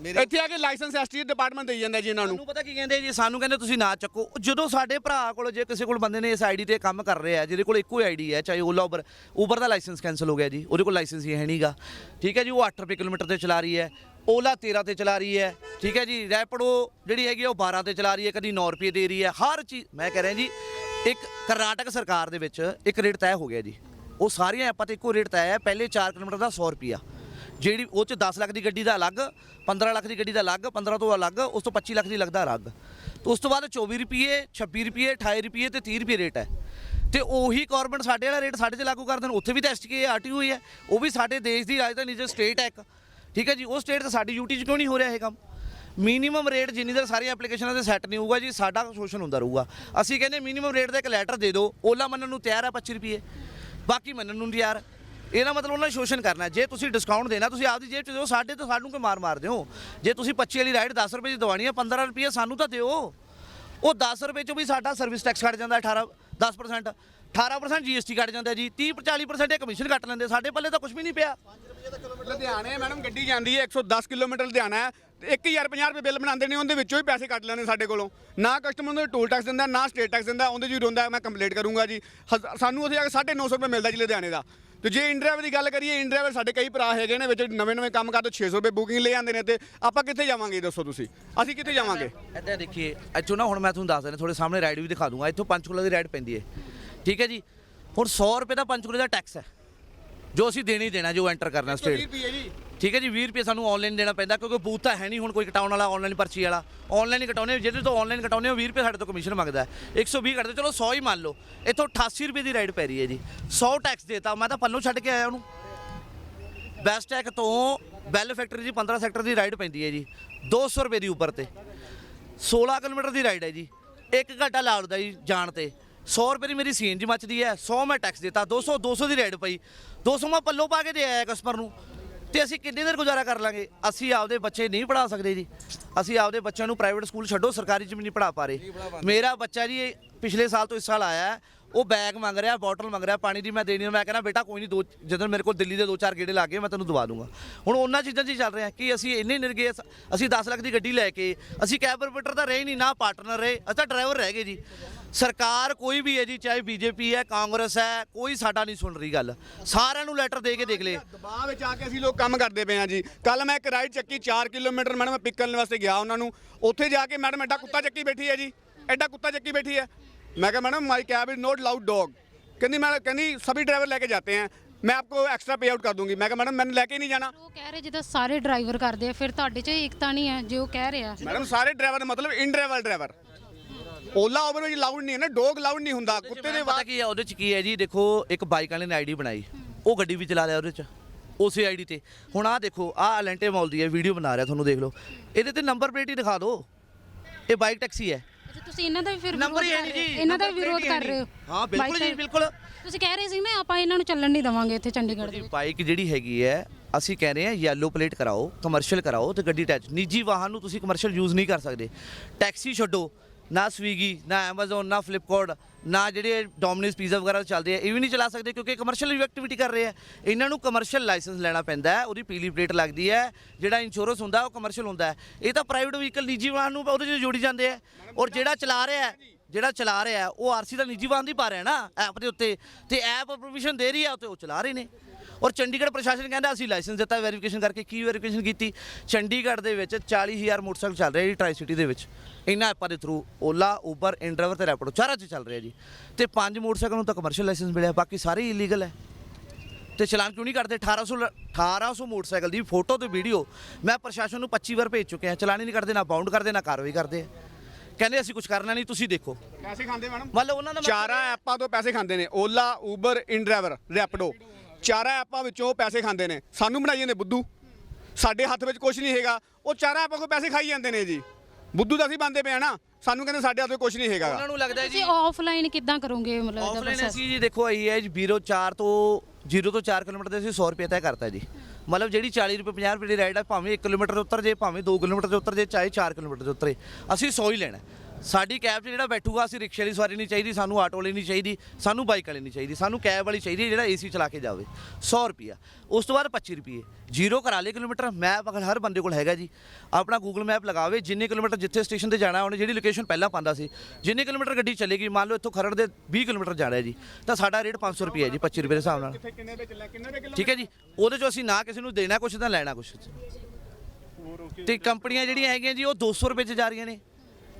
ਇੱਥੇ ਆ ਕੇ ਲਾਇਸੈਂਸ ਐਸਟੀ ਡਿਪਾਰਟਮੈਂਟ ਦੇਈ ਜਾਂਦਾ ਜੀ ਇਹਨਾਂ ਨੂੰ। ਸਾਨੂੰ ਪਤਾ ਕੀ ਕਹਿੰਦੇ ਜੀ ਸਾਨੂੰ ਕਹਿੰਦੇ ਤੁਸੀਂ ਨਾ ਚੱਕੋ। ਜਦੋਂ ਸਾਡੇ ਭਰਾ ਕੋਲ ਜੇ ਕਿਸੇ ਕੋਲ ਬੰਦੇ ਨੇ ਇਸ ਆਈਡੀ ਤੇ ਕੰਮ ਕਰ ਰਿਹਾ ਜਿਹਦੇ ਕੋਲ ਇੱਕੋ ਆਈਡੀ ਹੈ ਚਾਹੇ ਓਲਾ ਉਬਰ ਉਬਰ ਦਾ ਲਾਇਸੈਂਸ ਕੈਨਸਲ ਹੋ ਗਿਆ ਜੀ ਉਹਦੇ ਕੋਲ ਲਾਇਸੈਂਸ ਹੀ ਹੈ ਨਹੀਂਗਾ ਠੀਕ ਹੈ ਜੀ ਉਹ 8 ਰੁਪਏ ਕਿਲੋਮੀਟਰ ਤੇ ਚਲਾ ਰਹੀ ਹੈ ਓਲਾ 13 ਤੇ ਚਲਾ ਰਹੀ ਹੈ ਠੀਕ ਹੈ ਜੀ ਰੈਪਿਡੋ ਜਿਹੜੀ ਹੈਗੀ ਉਹ 12 ਤੇ ਚਲਾ ਰਹੀ ਹੈ ਕਦੀ 9 ਰੁਪਏ ਦੇ ਰਹੀ ਹੈ ਹਰ ਚੀਜ਼ ਮੈਂ ਕਹਿ ਰਿਹਾ ਜੀ ਇੱਕ ਕਰਨਾਟਕ ਸਰਕਾਰ ਦੇ ਵਿੱਚ ਇੱਕ ਰੇਟ ਤੈਅ ਹੋ ਗਿਆ ਜੀ। ਉਹ ਸਾਰੀਆਂ ਐਪਾਂ ਤੇ ਇੱਕੋ ਰੇਟ ਤੈਅ ਹੈ ਪਹਿਲੇ 4 ਕਿਲੋਮੀਟਰ ਦਾ 100 ਰੁਪਿਆ ਜਿਹੜੀ ਉਹ ਚ 10 ਲੱਖ ਦੀ ਗੱਡੀ ਦਾ ਅਲੱਗ 15 ਲੱਖ ਦੀ ਗੱਡੀ ਦਾ ਅਲੱਗ 15 ਤੋਂ ਅਲੱਗ, ਉਸ ਤੋਂ 25 ਲੱਖ ਦੀ ਲੱਗਦਾ ਅਲੱਗ। ਤੇ ਉਸ ਤੋਂ ਬਾਅਦ 24 ਰੁਪਏ 26 ਰੁਪਏ 28 ਰੁਪਏ ਤੇ 30 ਰੁਪਏ ਰੇਟ ਹੈ। ਤੇ ਉਹੀ ਗਵਰਨਮੈਂਟ ਸਾਡੇ ਵਾਲਾ ਰੇਟ ਸਾਡੇ ਤੇ ਲਾਗੂ ਕਰ ਦੇਣ। ਉੱਥੇ ਵੀ ਤਾਂ ਐਸਟੀਕੇ ਆਰਟੀਓ ਹੀ ਹੈ। ਉਹ ਵੀ ਸਾਡੇ ਦੇਸ਼ ਦੀ ਰਾਜਧਾਨੀ ਜੋ ਸਟੇਟ ਹੈ ਇੱਕ। ਠੀਕ ਹੈ ਜੀ, ਉਹ ਸਟੇਟ ਤੇ ਸਾਡੀ ਯੂਟੀ 'ਚ ਕਿਉਂ ਨਹੀਂ ਹੋ ਰਿਹਾ ਇਹ ਕੰਮ? ਮਿਨੀਮਮ ਰੇਟ ਜਿੰਨੀ ਦੇਰ ਸਾਰੀਆਂ ਐਪਲੀਕੇਸ਼ਨਾਂ ਤੇ ਸੈੱਟ ਨਹੀਂ ਹੋਊਗਾ ਜੀ, ਸਾਡਾ ਸ਼ੋਸ਼ਣ ਹੁੰਦਾ ਰਹੂਗਾ। ਅਸੀਂ ਕਹਿੰਦੇ ਮਿਨੀਮਮ ਰੇਟ ਦਾ ਇੱਕ ਲੈਟਰ ਦੇ ਦਿਓ। ਓਲਾ ਮੰਨਣ ਨੂੰ ਤਿਆਰ ਹੈ 25 ਰੁਪਏ ਬਾਕੀ ਮੰਨਣ ਨੂੰ ਤਿਆਰ। ਇਹਦਾ ਮਤਲਬ ਉਹਨਾਂ ਨੇ ਸ਼ੋਸ਼ਣ ਕਰਨਾ। ਜੇ ਤੁਸੀਂ ਡਿਸਕਾਊਂਟ ਦੇਣਾ, ਤੁਸੀਂ ਆਪਦੀ ਜੇਬ 'ਚ ਦਿਓ, ਸਾਡੇ ਤੋਂ ਸਾਨੂੰ ਕੋਈ ਮਾਰ ਮਾਰ ਦਿਓ ਜੇ ਤੁਸੀਂ 25 ਵਾਲੀ ਰਾਈਡ 10 ਰੁਪਏ ਦੀ ਦਵਾਣੀ ਹੈ 15 ਰੁਪਏ ਸਾਨੂੰ ਤਾਂ ਦਿਓ। ਉਹ 10 ਰੁਪਏ 'ਚੋਂ ਵੀ ਸਾਡਾ ਸਰਵਿਸ ਟੈਕਸ ਕੱਟ ਜਾਂਦਾ 18 10% 18% ਜੀਐਸਟੀ ਕੱਟ ਜਾਂਦਾ ਜੀ। 30 40% ਇਹ ਕਮਿਸ਼ਨ ਕੱਟ ਲੈਂਦੇ ਸਾਡੇ ਪੱਲੇ ਤਾਂ ਕੁਝ ਵੀ ਨਹੀਂ ਪਿਆ। ਲੁਧਿਆਣੇ ਮੈਡਮ, ਗੱਡੀ ਜਾਂਦੀ ਹੈ 110 ਕਿਲੋਮੀਟਰ ਲੁਧਿਆਣਾ ਹੈ। ਤੇ 1050 ਰੁਪਏ ਬਿੱਲ ਬਣਾਉਂਦੇ ਨੇ, ਉਹਦੇ ਵਿੱਚੋਂ ਹੀ ਪੈਸੇ ਕੱਟ ਲੈਂਦੇ ਸਾਡੇ ਕੋਲੋਂ। ਨਾ ਕਸਟਮਰ ਨੂੰ ਟੋਲ ਟੈਕਸ ਦਿੰਦਾ, ਨਾ ਸਟੇਟ ਟੈਕਸ ਦਿੰਦਾ, ਉਹਦੇ ਜੀ ਰੋਂਦਾ, ਮੈਂ ਕੰਪਲੀਟ ਕਰੂੰਗਾ ਜੀ। ਹਜ਼- ਸਾਨੂੰ ਉੱਥੇ ਜਾ ਕੇ 950 ਰੁਪਏ ਮਿਲਦਾ ਜੀ ਲੁਧਿਆਣੇ ਦਾ। ਤੇ ਜੇ ਇੰਡਰਾਈਵਰ ਦੀ ਗੱਲ ਕਰੀਏ ਇੰਡਰਾਈਵਰ ਸਾਡੇ ਕਈ ਭਰਾ ਹੈਗੇ ਨੇ ਵਿੱਚ ਨਵੇਂ ਨਵੇਂ ਕੰਮ ਕਰਦੇ 600 ਰੁਪਏ ਬੁਕਿੰਗ ਲੈ ਜਾਂਦੇ ਨੇ ਤੇ ਆਪਾਂ ਕਿੱਥੇ ਜਾਵਾਂਗੇ ਦੱਸੋ ਤੁਸੀਂ? ਅਸੀਂ ਕਿੱਥੇ ਜਾਵਾਂਗੇ? ਇੱਦਾਂ ਦੇਖੀਏ, ਇੱਥੋਂ ਨਾ ਹੁਣ ਮੈਂ ਤੁਹਾਨੂੰ ਦੱਸ ਦਿੰਦਾ, ਤੁਹਾਡੇ ਸਾਹਮਣੇ ਰਾਈਡ ਵੀ ਦਿਖਾ ਦੂੰਗਾ। ਇੱਥੋਂ ਪੰਚਕੂਲਾ ਦੀ ਰਾਈਡ ਪੈਂਦੀ ਹੈ। ਠੀਕ ਹੈ ਜੀ? ਹੁਣ 100 ਰੁਪਏ ਦਾ ਪੰਚਕੂਲੇ ਦਾ ਟੈਕਸ ਹੈ। ਜੋ ਅਸੀਂ ਦੇਣਾ ਹੀ ਦੇਣਾ ਜੋ ਐਂਟਰ ਕਰਨਾ ਸਟੇਟ ਰੁਪਏ ਜੀ। ਠੀਕ ਹੈ ਜੀ 20 ਰੁਪਏ ਸਾਨੂੰ ਆਨਲਾਈਨ ਦੇਣਾ ਪੈਂਦਾ ਕਿਉਂਕਿ ਬੂਥ ਤਾਂ ਹੈ ਨਹੀਂ ਹੁਣ ਕੋਈ ਕਟਾਉਣ ਵਾਲਾ ਆਨਲਾਈਨ ਪਰਚੀ ਵਾਲਾ। ਆਨਲਾਈਨ ਹੀ ਕਟਾਉਣੇ ਜਿਹਦੇ ਤੋਂ ਆਨਲਾਈਨ ਕਟਾਉਣੇ ਉਹ 20 ਰੁਪਏ ਸਾਡੇ ਤੋਂ ਕਮਿਸ਼ਨ ਮੰਗਦਾ ਹੈ। 120 ਕੱਟਦੇ ਚਲੋ 100 ਹੀ ਮੰਨ ਲਓ। ਇੱਥੋਂ 88 ਰੁਪਏ ਦੀ ਰਾਈਡ ਪੈ ਰਹੀ ਹੈ ਜੀ। 100 ਟੈਕਸ ਦੇਤਾ ਮੈਂ ਤਾਂ ਪੱਲੋਂ ਛੱਡ ਕੇ ਆਇਆ ਉਹਨੂੰ। ਬੈਸਟ ਟੈਕ ਤੋਂ ਬੈਲ ਫੈਕਟਰੀ ਦੀ 15 ਸੈਕਟਰ ਦੀ ਰਾਈਡ ਪੈਂਦੀ ਹੈ ਜੀ। 200 ਰੁਪਏ ਦੀ ਉੱਪਰ ਤੇ। 16 ਕਿਲੋਮੀਟਰ ਦੀ ਰਾਈਡ ਹੈ ਜੀ। 1 ਘੰਟਾ ਲੱਗਦਾ ਜੀ ਜਾਣ ਤੇ। 100 ਰੁਪਏ ਦੀ ਮੇਰੀ ਸੀਐਨਜੀ ਮੱਚਦੀ ਹੈ 100 ਮੈਂ ਟੈਕਸ ਦਿੱਤਾ 200 200 ਦੀ ਰੇਡ ਪਈ 200 ਮੈਂ ਪੱਲੋ ਪਾ ਕੇ ਦੇ ਆਇਆ ਕਸਟਮਰ ਨੂੰ ਤੇ ਅਸੀਂ ਕਿੰਨੀ ਦੇਰ ਗੁਜ਼ਾਰਾ ਕਰ ਲਾਂਗੇ? ਅਸੀਂ ਆਪਦੇ ਬੱਚੇ ਨਹੀਂ ਪੜਾ ਸਕਦੇ ਜੀ। ਅਸੀਂ ਆਪਦੇ ਬੱਚਿਆਂ ਨੂੰ ਪ੍ਰਾਈਵੇਟ ਸਕੂਲ ਛੱਡੋ ਸਰਕਾਰੀ ਚ ਵੀ ਨਹੀਂ ਪੜਾ ਪਾ ਰਹੇ। ਮੇਰਾ ਬੱਚਾ ਜੀ ਇਹ ਪਿਛਲੇ ਸਾਲ ਤੋਂ ਇਸ ਸਾਲ ਆਇਆ ਹੈ, ਉਹ ਬੈਗ ਮੰਗ ਰਿਹਾ ਬੋਟਲ ਮੰਗ ਰਿਹਾ ਪਾਣੀ ਦੀ ਮੈਂ ਦੇਣੀ ਮੈਂ ਕਹਿੰਦਾ ਬੇਟਾ ਕੋਈ ਨਹੀਂ ਦੋ ਜਦੋਂ ਮੇਰੇ ਕੋਲ ਦਿੱਲੀ ਦੇ ਦੋ ਚਾਰ ਗੇੜੇ ਲਾ ਕੇ ਮੈਂ ਤੈਨੂੰ ਦਵਾ ਦੂੰਗਾ। ਹੁਣ ਉਹਨਾਂ ਚੀਜ਼ਾਂ 'ਚ ਹੀ ਚੱਲ ਰਿਹਾ ਕਿ ਅਸੀਂ ਇੰਨੇ ਨਿਰਗੇ ਅਸੀਂ 10 ਲੱਖ ਦੀ ਗੱਡੀ ਲੈ ਕੇ ਅਸੀਂ ਕੈਬ ਰਿਪੀਟਰ ਤਾਂ ਰਹੇ ਹੀ ਨਹੀਂ ਨਾ ਪਾਰਟਨਰ ਰਹੇ ਅਸੀਂ ਤਾਂ ਡਰਾਈਵਰ ਰਹਿ ਗਏ ਜੀ। ਸਰਕਾਰ ਕੋਈ ਵੀ ਹੈ ਜੀ ਚਾਹੇ ਬੀਜੇਪੀ ਹੈ ਕਾਂਗਰਸ ਹੈ ਕੋਈ ਸਾਡਾ ਨਹੀਂ ਸੁਣ ਰਹੀ ਗੱਲ। ਸਾਰਿਆਂ ਨੂੰ ਲੈਟਰ ਦੇ ਕੇ ਦੇਖ ਲਏ। ਦਬਾਅ ਵਿੱਚ ਆ ਕੇ ਅਸੀਂ ਲੋਕ ਕੰਮ ਕਰਦੇ ਪਏ ਆ ਜੀ। ਕੱਲ ਮੈਂ ਇੱਕ ਰਾਈਡ ਚੱਕੀ 4 ਕਿਲੋਮੀਟਰ ਮੈਡਮ ਪਿੱਕ ਕਰਨ ਵਾਸਤੇ ਗਿਆ ਉਹਨਾਂ ਨੂੰ। ਉੱਥੇ ਜਾ ਕੇ ਮੈਡਮ ਐਡਾ ਕੁੱਤਾ ਚੱਕੀ ਬੈਠੀ ਹੈ ਜੀ। ਐਡਾ ਕੁੱਤਾ ਚੱਕੀ ਬੈਠੀ ਹੈ। ਮੈਂ ਕਿਹਾ madam my cab is not loud dog ਕਹਿੰਦੀ ਮੈਂ ਕਹਿੰਦੀ ਸਭੀ ਡਰਾਈਵਰ ਲੈ ਕੇ ਜਾਂਦੇ ਆ ਮੈਂ ਆਪਕੋ ਐਕਸਟਰਾ ਪੇ ਆਊਟ ਕਰ ਦੂੰਗੀ। ਮੈਂ ਕਿਹਾ ਮੈਡਮ ਮੈਨੂੰ ਲੈ ਕੇ ਨਹੀਂ ਜਾਣਾ। ਉਹ ਕਹਿ ਰਹੇ ਜਿੱਦਾਂ ਸਾਰੇ ਡਰਾਈਵਰ ਕਰਦੇ ਆ ਫਿਰ ਤੁਹਾਡੇ 'ਚ ਏਕਤਾ ਨਹੀਂ ਹੈ ਜੇ ਉਹ ਕਹਿ ਰਿਹਾ। ਮੈਡਮ ਸਾਰੇ ਡਰਾਈਵਰ ਮਤਲਬ ਇਨ ਡਰਾਈਵਰ ਡਰਾਈਵਰ ਓਲਾ ਉਬਰ ਵਿੱਚ ਲਾਊਡ ਨਹੀਂ ਹੈ ਨਾ ਡੌਗ ਲਾਊਡ ਨਹੀਂ ਹੁੰਦਾ ਕੁੱਤੇ ਦੇ ਪਤਾ ਕੀ ਹੈ ਉਹਦੇ ਚ ਕੀ ਹੈ ਜੀ ਦੇਖੋ ਇੱਕ ਬਾਈਕ ਵਾਲੇ ਨੇ ਆਈਡੀ ਬਣਾਈ ਉਹ ਗੱਡੀ ਵੀ ਚਲਾ ਲਿਆ ਉਹਦੇ ਚ ਉਸੇ ਆਈਡੀ ਤੇ। ਹੁਣ ਆਹ ਦੇਖੋ ਆਹ ਅਲੈਂਟੇ ਮਾਲ ਦੀ ਹੈ ਵੀਡੀਓ ਬਣਾ ਰਿਹਾ ਤੁਹਾਨੂੰ ਦੇਖ ਲਓ। ਇਹਦੇ ਤੇ ਨੰਬਰ ਪਲੇਟ ਹੀ ਦਿਖਾ ਦਿਓ ਇਹ ਬਾਈਕ ਟੈਕਸੀ ਹੈ। ਅੱਛਾ ਤੁਸੀਂ ਇਹਨਾਂ ਦਾ ਵੀ ਫਿਰ ਨੰਬਰ ਹੀ ਨਹੀਂ ਰਹੇ ਜੀ। ਇਹਨਾਂ ਦਾ ਵੀ ਵਿਰੋਧ ਕਰ ਰਹੇ ਹੈ? ਹੋ ਬਿਲਕੁਲ ਜੀ ਬਿਲਕੁਲ। ਤੁਸੀਂ ਕਹਿ ਰਹੇ ਸੀ ਨਾ ਆਪਾਂ ਇਹਨਾਂ ਨੂੰ ਚੱਲਣ ਨਹੀਂ ਦਵਾਂਗੇ ਇੱਥੇ ਚੰਡੀਗੜ੍ਹ ਦੇ ਵਿੱਚ। ਬਾਈਕ ਜਿਹੜੀ ਹੈਗੀ ਹੈ ਅਸੀਂ ਕਹਿ ਰਹੇ ਹਾਂ ਯੈਲੋ ਪਲੇਟ ਕਰਾਓ ਕਮਰਸ਼ੀਅਲ ਕਰਾਓ ਤੇ ਗੱਡੀ ਟੈਚ ਨਿੱਜੀ ਵਾਹਨ ਨੂੰ ਤੁਸੀਂ ਕਮਰਸ਼ੀਅਲ ਯੂਜ਼ ਨਹੀਂ ਕਰ ਸਕਦੇ। ਟੈਕਸੀ ਛੱਡੋ ਨਾ ਸਵੀਗੀ ਨਾ ਐਮਾਜ਼ਨ ਨਾ ਫਲਿੱਪਕਾਰਟ ਨਾ ਜਿਹੜੇ ਡੋਮਿਨੋਜ਼ ਪੀਜ਼ਾ ਵਗੈਰਾ ਚੱਲਦੇ ਆ ਇਹ ਵੀ ਨਹੀਂ ਚਲਾ ਸਕਦੇ ਕਿਉਂਕਿ ਕਮਰਸ਼ੀਅਲ ਐਕਟੀਵਿਟੀ ਕਰ ਰਹੇ ਆ। ਇਹਨਾਂ ਨੂੰ ਕਮਰਸ਼ੀਅਲ ਲਾਇਸੈਂਸ ਲੈਣਾ ਪੈਂਦਾ ਹੈ ਉਹਦੀ ਪੀਲੀ ਪਲੇਟ ਲੱਗਦੀ ਹੈ ਜਿਹੜਾ ਇੰਸ਼ੋਰੈਂਸ ਹੁੰਦਾ ਉਹ ਕਮਰਸ਼ੀਅਲ ਹੁੰਦਾ ਹੈ। ਇਹ ਤਾਂ ਪ੍ਰਾਈਵੇਟ ਵਹੀਕਲ ਨਿੱਜੀ ਵਾਹਨ ਨੂੰ ਉਹਦੇ 'ਚ ਜੋੜੀ ਜਾਂਦੇ ਆ। ਔਰ ਜਿਹੜਾ ਚਲਾ ਰਿਹਾ ਹੈ ਜਿਹੜਾ ਚਲਾ ਰਿਹਾ ਉਹ ਆਰਸੀ ਦਾ ਨਿੱਜੀ ਵਾਹਨ ਦੀ ਪਾ ਰਿਹਾ ਨਾ ਐਪ ਦੇ ਉੱਤੇ। ਤੇ ਐਪ ਪਰਮਿਸ਼ਨ ਦੇ ਰਹੀ ਹੈ ਤੇ ਉਹ ਚਲਾ ਰਹੇ ਨੇ। ਔਰ ਚੰਡੀਗੜ੍ਹ ਪ੍ਰਸ਼ਾਸਨ ਕਹਿੰਦਾ ਅਸੀਂ ਲਾਇਸੈਂਸ ਦਿੱਤਾ ਵੈਰੀਫਿਕੇਸ਼ਨ ਕਰਕੇ ਕੀ ਵੈਰੀਫਿਕੇਸ਼ਨ ਕੀਤੀ? ਚੰਡੀਗੜ੍ਹ ਦੇ ਵਿੱਚ 40000 ਮੋਟਰਸਾਈਕਲ ਚੱਲ ਰਿਹਾ ਜੀ ਟਰਾਈ ਸਿਟੀ ਦੇ ਵਿੱਚ। ਇਹਨਾਂ ਐਪਾਂ ਦੇ ਥਰੂ ਓਲਾ ਉਬਰ ਇੰਡਰਾਈਵਰ ਤੇ ਰੈਪਿਡੋ ਚਾਰਾਂ 'ਚ ਚੱਲ ਰਿਹਾ ਜੀ। ਤੇ ਪੰਜ ਮੋਟਰਸਾਈਕਲ ਨੂੰ ਤਾਂ ਕਮਰਸ਼ੀਅਲ ਲਾਇਸੈਂਸ ਮਿਲਿਆ ਬਾਕੀ ਸਾਰੇ ਇਲੀਗਲ ਹੈ। ਤੇ ਚਲਾਨ ਕਿਉਂ ਨਹੀਂ ਕਰਦੇ 1800 ਲ- 1800 ਮੋਟਰਸਾਈਕਲ ਦੀ ਫੋਟੋ ਤੇ ਵੀਡੀਓ ਮੈਂ ਪ੍ਰਸ਼ਾਸਨ ਨੂੰ 25 ਵਾਰ ਭੇਜ ਚੁੱਕਿਆ। ਚਲਾਨ ਹੀ ਨਹੀਂ ਕਰਦੇ ਨਾ ਬਾਉਂਡ ਕਰਦੇ ਨਾ ਕਾਰਵਾਈ ਕਰਦੇ ਕਹਿੰਦੇ ਅਸੀਂ ਕੁਝ ਕਰਨਾ ਨਹੀਂ ਤੁਸੀਂ ਦੇਖੋ। ਪੈਸੇ ਖਾਂਦੇ ਮੈਡਮ? ਮਤਲਬ ਉਹਨਾਂ ਦਾ ਮਤਲਬ ਚਾਰਾਂ ਐਪਾਂ ਤੋਂ ਪੈਸੇ ਖਾਂਦੇ ਨੇ। Ola Uber InDriver Rapido ਚਾਰਾਂ ਐਪਾਂ ਵਿੱਚੋਂ ਪੈਸੇ ਖਾਂਦੇ ਨੇ। ਸਾਨੂੰ ਬਣਾਈ ਜਾਂਦੇ ਬੁੱਧੂ। ਸਾਡੇ ਹੱਥ ਵਿੱਚ ਕੁਝ ਨਹੀਂ ਹੈਗਾ। ਉਹ ਚਾਰਾਂ ਐਪਾਂ ਕੋਲ ਪੈਸੇ ਖਾਈ ਜਾਂਦੇ ਨੇ ਜੀ। ਬੁੱਧੂ ਤਾਂ ਅਸੀਂ ਬੰਦੇ ਪਏ ਆ ਨਾ। ਸਾਨੂੰ ਕਹਿੰਦੇ ਸਾਡੇ ਹੱਥ ਵਿੱਚ ਕੁਝ ਨਹੀਂ ਹੈਗਾ। ਉਹਨਾਂ ਨੂੰ ਲੱਗਦਾ ਹੈ ਜੀ ਤੁਸੀਂ ਆਫਲਾਈਨ ਕਿੱਦਾਂ ਕਰੋਗੇ ਮਤਲਬ ਇਹਦਾ ਆਫਲਾਈਨ process? ਅਸੀਂ ਜੀ ਦੇਖੋ ਆਈ ਹੈ ਜੀ 0 4 ਤੋਂ 0 ਤੋਂ 4 ਕਿਲੋਮੀਟਰ ਦੇ ਅਸੀਂ 100 ਰੁਪਏ ਤੈਅ ਕਰਤਾ ਜੀ। ਮਤਲਬ ਜਿਹੜੀ 40 ਰੁਪਏ 50 ਰੁਪਏ ਦੀ ਰਾਈਡ ਹੈ ਭਾਵੇਂ 1 ਕਿਲੋਮੀਟਰ ਦੇ ਉੱਤਰ ਜੇ ਭਾਵੇਂ 2 ਕਿਲੋਮੀਟਰ ਦੇ ਉੱਤਰ ਜੇ ਚਾਹੇ 4 ਕਿਲੋਮੀਟਰ ਦੇ ਉੱਤਰੇ। ਅਸੀਂ 100 ਹੀ ਲੈਣਾ ਹੈ। ਸਾਡੀ ਕੈਬ 'ਚ ਜਿਹੜਾ ਬੈਠੂਗਾ ਅਸੀਂ ਰਿਕਸ਼ੇ ਵਾਲੀ ਸਵਾਰੀ ਨਹੀਂ ਚਾਹੀਦੀ ਸਾਨੂੰ ਆਟੋ ਵਾਲੀ ਨਹੀਂ ਚਾਹੀਦੀ ਸਾਨੂੰ ਬਾਈਕ ਵਾਲੀ ਨਹੀਂ ਚਾਹੀਦੀ ਸਾਨੂੰ ਕੈਬ ਵਾਲੀ ਚਾਹੀਦੀ ਹੈ ਜਿਹੜਾ ਏਸੀ ਚਲਾ ਕੇ ਜਾਵੇ। 100 ਰੁਪਿਆ ਉਸ ਤੋਂ ਬਾਅਦ 25 ਰੁਪਏ ਜ਼ੀਰੋ ਕਰਾ ਲੇ ਕਿਲੋਮੀਟਰ। ਮੈਪ ਅਗਰ ਹਰ ਬੰਦੇ ਕੋਲ ਹੈਗਾ ਜੀ ਆਪਣਾ ਗੂਗਲ ਮੈਪ ਲਗਾਵੇ ਜਿੰਨੇ ਕਿਲੋਮੀਟਰ ਜਿੱਥੇ ਸਟੇਸ਼ਨ ਤੇ ਜਾਣਾ ਉਹਨੇ ਜਿਹੜੀ ਲੋਕੇਸ਼ਨ ਪਹਿਲਾਂ ਪਾਉਂਦਾ ਸੀ ਜਿੰਨੇ ਕਿਲੋਮੀਟਰ ਗੱਡੀ ਚੱਲੇਗੀ ਮੰਨ ਲਓ ਇੱਥੋਂ ਖਰੜ ਦੇ 20 ਕਿਲੋਮੀਟਰ ਜਾਣਾ ਹੈ ਜੀ ਤਾਂ ਸਾਡਾ ਰੇਟ 500 ਰੁਪਏ ਹੈ ਜੀ 25 ਰੁਪਏ ਦੇ ਹਿਸਾਬ ਨਾਲ। ਠੀਕ ਹੈ ਜੀ। ਉਹਦੇ ਚੋਂ ਅਸੀਂ ਨਾ ਕਿਸੇ ਨੂੰ ਦੇਣਾ ਕੁਛ ਤਾਂ ਲੈਣਾ ਕੁਛ। ਤੇ ਕੰਪਨੀਆਂ ਜਿਹੜੀਆਂ ਹੈਗੀਆਂ ਜੀ ਉਹ 200 ਰੁਪਏ 'ਚ ਜਾ ਰਹੀਆਂ ਨੇ।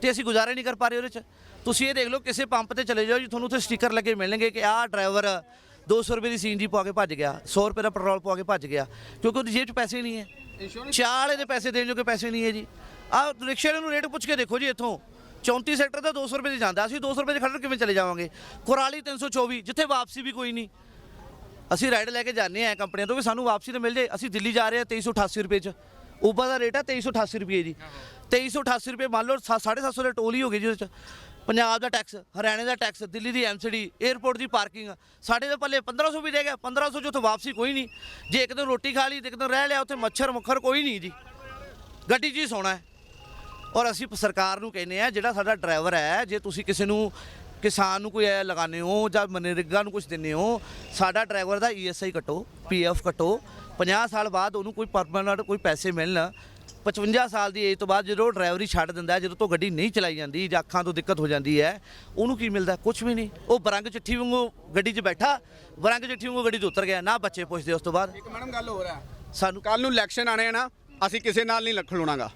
ਤੇ ਅਸੀਂ ਗੁਜ਼ਾਰਾ ਨਹੀਂ ਕਰ ਪਾ ਰਹੇ ਉਹਦੇ 'ਚ। ਤੁਸੀਂ ਇਹ ਦੇਖ ਲਓ ਕਿਸੇ ਪੰਪ ਤੇ ਚਲੇ ਜਾਓ ਜੀ ਤੁਹਾਨੂੰ ਉੱਥੇ ਸਟicker ਲੱਗੇ ਮਿਲਣਗੇ ਕਿ ਆਹ ਡਰਾਈਵਰ 200 ਰੁਪਏ ਦੀ ਸੀਐਨਜੀ ਪਵਾ ਕੇ ਭੱਜ ਗਿਆ 100 ਰੁਪਏ ਦਾ ਪੈਟਰੋਲ ਪਵਾ ਕੇ ਭੱਜ ਗਿਆ ਕਿਉਂਕਿ ਉਹਦੀ ਜੇਬ 'ਚ ਪੈਸੇ ਨਹੀਂ ਹੈ। ਚਾਹ ਵਾਲੇ ਦੇ ਪੈਸੇ ਦੇਣ ਜੋਗੇ ਪੈਸੇ ਨਹੀਂ ਹੈ ਜੀ। ਆਹ ਰਿਕਸ਼ੇ ਵਾਲੇ ਨੂੰ ਰੇਟ ਪੁੱਛ ਕੇ ਦੇਖੋ ਜੀ ਇੱਥੋਂ। 34 ਸੈਕਟਰ ਦਾ 200 ਰੁਪਏ ਦੀ ਜਾਂਦਾ ਅਸੀਂ 200 ਰੁਪਏ ਦੇ ਖੜਰ ਕਿਵੇਂ ਚਲੇ ਜਾਵਾਂਗੇ? ਕੁਰਾਲੀ 324 ਜਿੱਥੇ ਵਾਪਸੀ ਵੀ ਕੋਈ ਨਹੀਂ। ਅਸੀਂ ਰਾਈਡ ਲੈ ਕੇ ਜਾਂਦੇ ਆ ਕੰਪਨੀਆਂ ਤੋਂ ਵੀ ਸਾਨੂੰ ਵਾਪਸੀ ਤੇ ਮਿਲ ਜੇ। ਅਸੀਂ ਦਿੱਲੀ ਜਾ ਰਹੇ ਆ 2388 ਰੁਪਏ ਚ। ਉਬਰ ਦਾ ਰੇਟ ਹੈ 2388 ਰੁਪਏ ਜੀ। 2388 ਰੁਪਏ ਮੰਨ ਲਓ 750 ਦੇ ਟੋਲ ਹੀ ਹੋ ਗਏ ਜਿਹਦੇ ਚ। ਪੰਜਾਬ ਦਾ ਟੈਕਸ ਹਰਿਆਣੇ ਦਾ ਟੈਕਸ ਦਿੱਲੀ ਦੀ ਐਮਸੀਡੀ 에어ਪੋਰਟ ਦੀ ਪਾਰਕਿੰਗ ਸਾਡੇ ਦੇ ਪੱਲੇ 1500 ਵੀ ਦੇ ਗਿਆ 1500 ਚ ਉੱਥੇ ਵਾਪਸੀ ਕੋਈ ਨਹੀਂ। ਜੇ ਇੱਕ ਦਿਨ ਰੋਟੀ ਖਾ ਲਈ, ਤੇ ਇੱਕ ਦਿਨ ਰਹਿ ਲਿਆ, ਉੱਥੇ ਮੱਛਰ ਮੁੱਖਰ ਕੋਈ ਨਹੀਂ ਜੀ। ਗੱਡੀ 'ਚ ਹੀ ਸੌਣਾ ਹੈ। ਔਰ ਅਸੀਂ ਸਰਕਾਰ ਨੂੰ ਕਹਿੰਦੇ ਆ ਜਿਹੜਾ ਸਾਡਾ ਡਰਾਈਵਰ ਹੈ, ਜੇ ਤੁਸੀਂ ਕਿਸੇ ਨੂੰ, ਕਿਸਾਨ ਨੂੰ ਕੋਈ ਐ ਲਗਾਉਂਦੇ ਹੋ, ਜਾਂ ਮਨਰੇਗਾ ਨੂੰ ਕੁਝ ਦਿੰਦੇ ਹੋ, ਸਾਡਾ ਡਰਾਈਵਰ ਦਾ ਈਐਸਆਈ ਕੱਟੋ ਪੀਐਫ ਕੱਟੋ। 50 ਸਾਲ ਬਾਅਦ ਉਹਨੂੰ ਕੋਈ ਪਰਮਾਨੈਂਟ ਕੋਈ ਪੈਸੇ ਮਿਲਣ 55 ਸਾਲ ਦੀ ਏਜ ਤੋਂ ਬਾਅਦ ਜਦੋਂ ਡਰਾਈਵਰੀ ਛੱਡ ਦਿੰਦਾ ਹੈ, ਜਦੋਂ ਤੋਂ ਗੱਡੀ ਨਹੀਂ ਚਲਾਈ ਜਾਂਦੀ ਜਾਂ ਅੱਖਾਂ ਤੋਂ ਦਿੱਕਤ ਹੋ ਜਾਂਦੀ ਹੈ ਉਹਨੂੰ ਕੀ ਮਿਲਦਾ? ਕੁਝ ਵੀ ਨਹੀਂ। ਉਹ ਬਰੰਗ ਚਿੱਠੀ ਵਾਂਗੂ ਗੱਡੀ 'ਚ ਬੈਠਾ ਬਰੰਗ ਚਿੱਠੀ ਵਾਂਗੂ ਗੱਡੀ ਤੋਂ ਉਤਰ ਗਿਆ ਨਾ ਬੱਚੇ ਪੁੱਛਦੇ ਉਸ ਤੋਂ ਬਾਅਦ। ਇੱਕ ਮੈਡਮ ਗੱਲ ਹੋ। ਰਿਹਾ ਸਾਨੂੰ ਕੱਲ ਨੂੰ ਇਲੈਕਸ਼ਨ ਆਣੇ ਆ ਨਾ ਅਸੀਂ ਕਿਸੇ ਨਾਲ ਨਹੀਂ ਲੱਖ ਲੁਣਾਗਾ।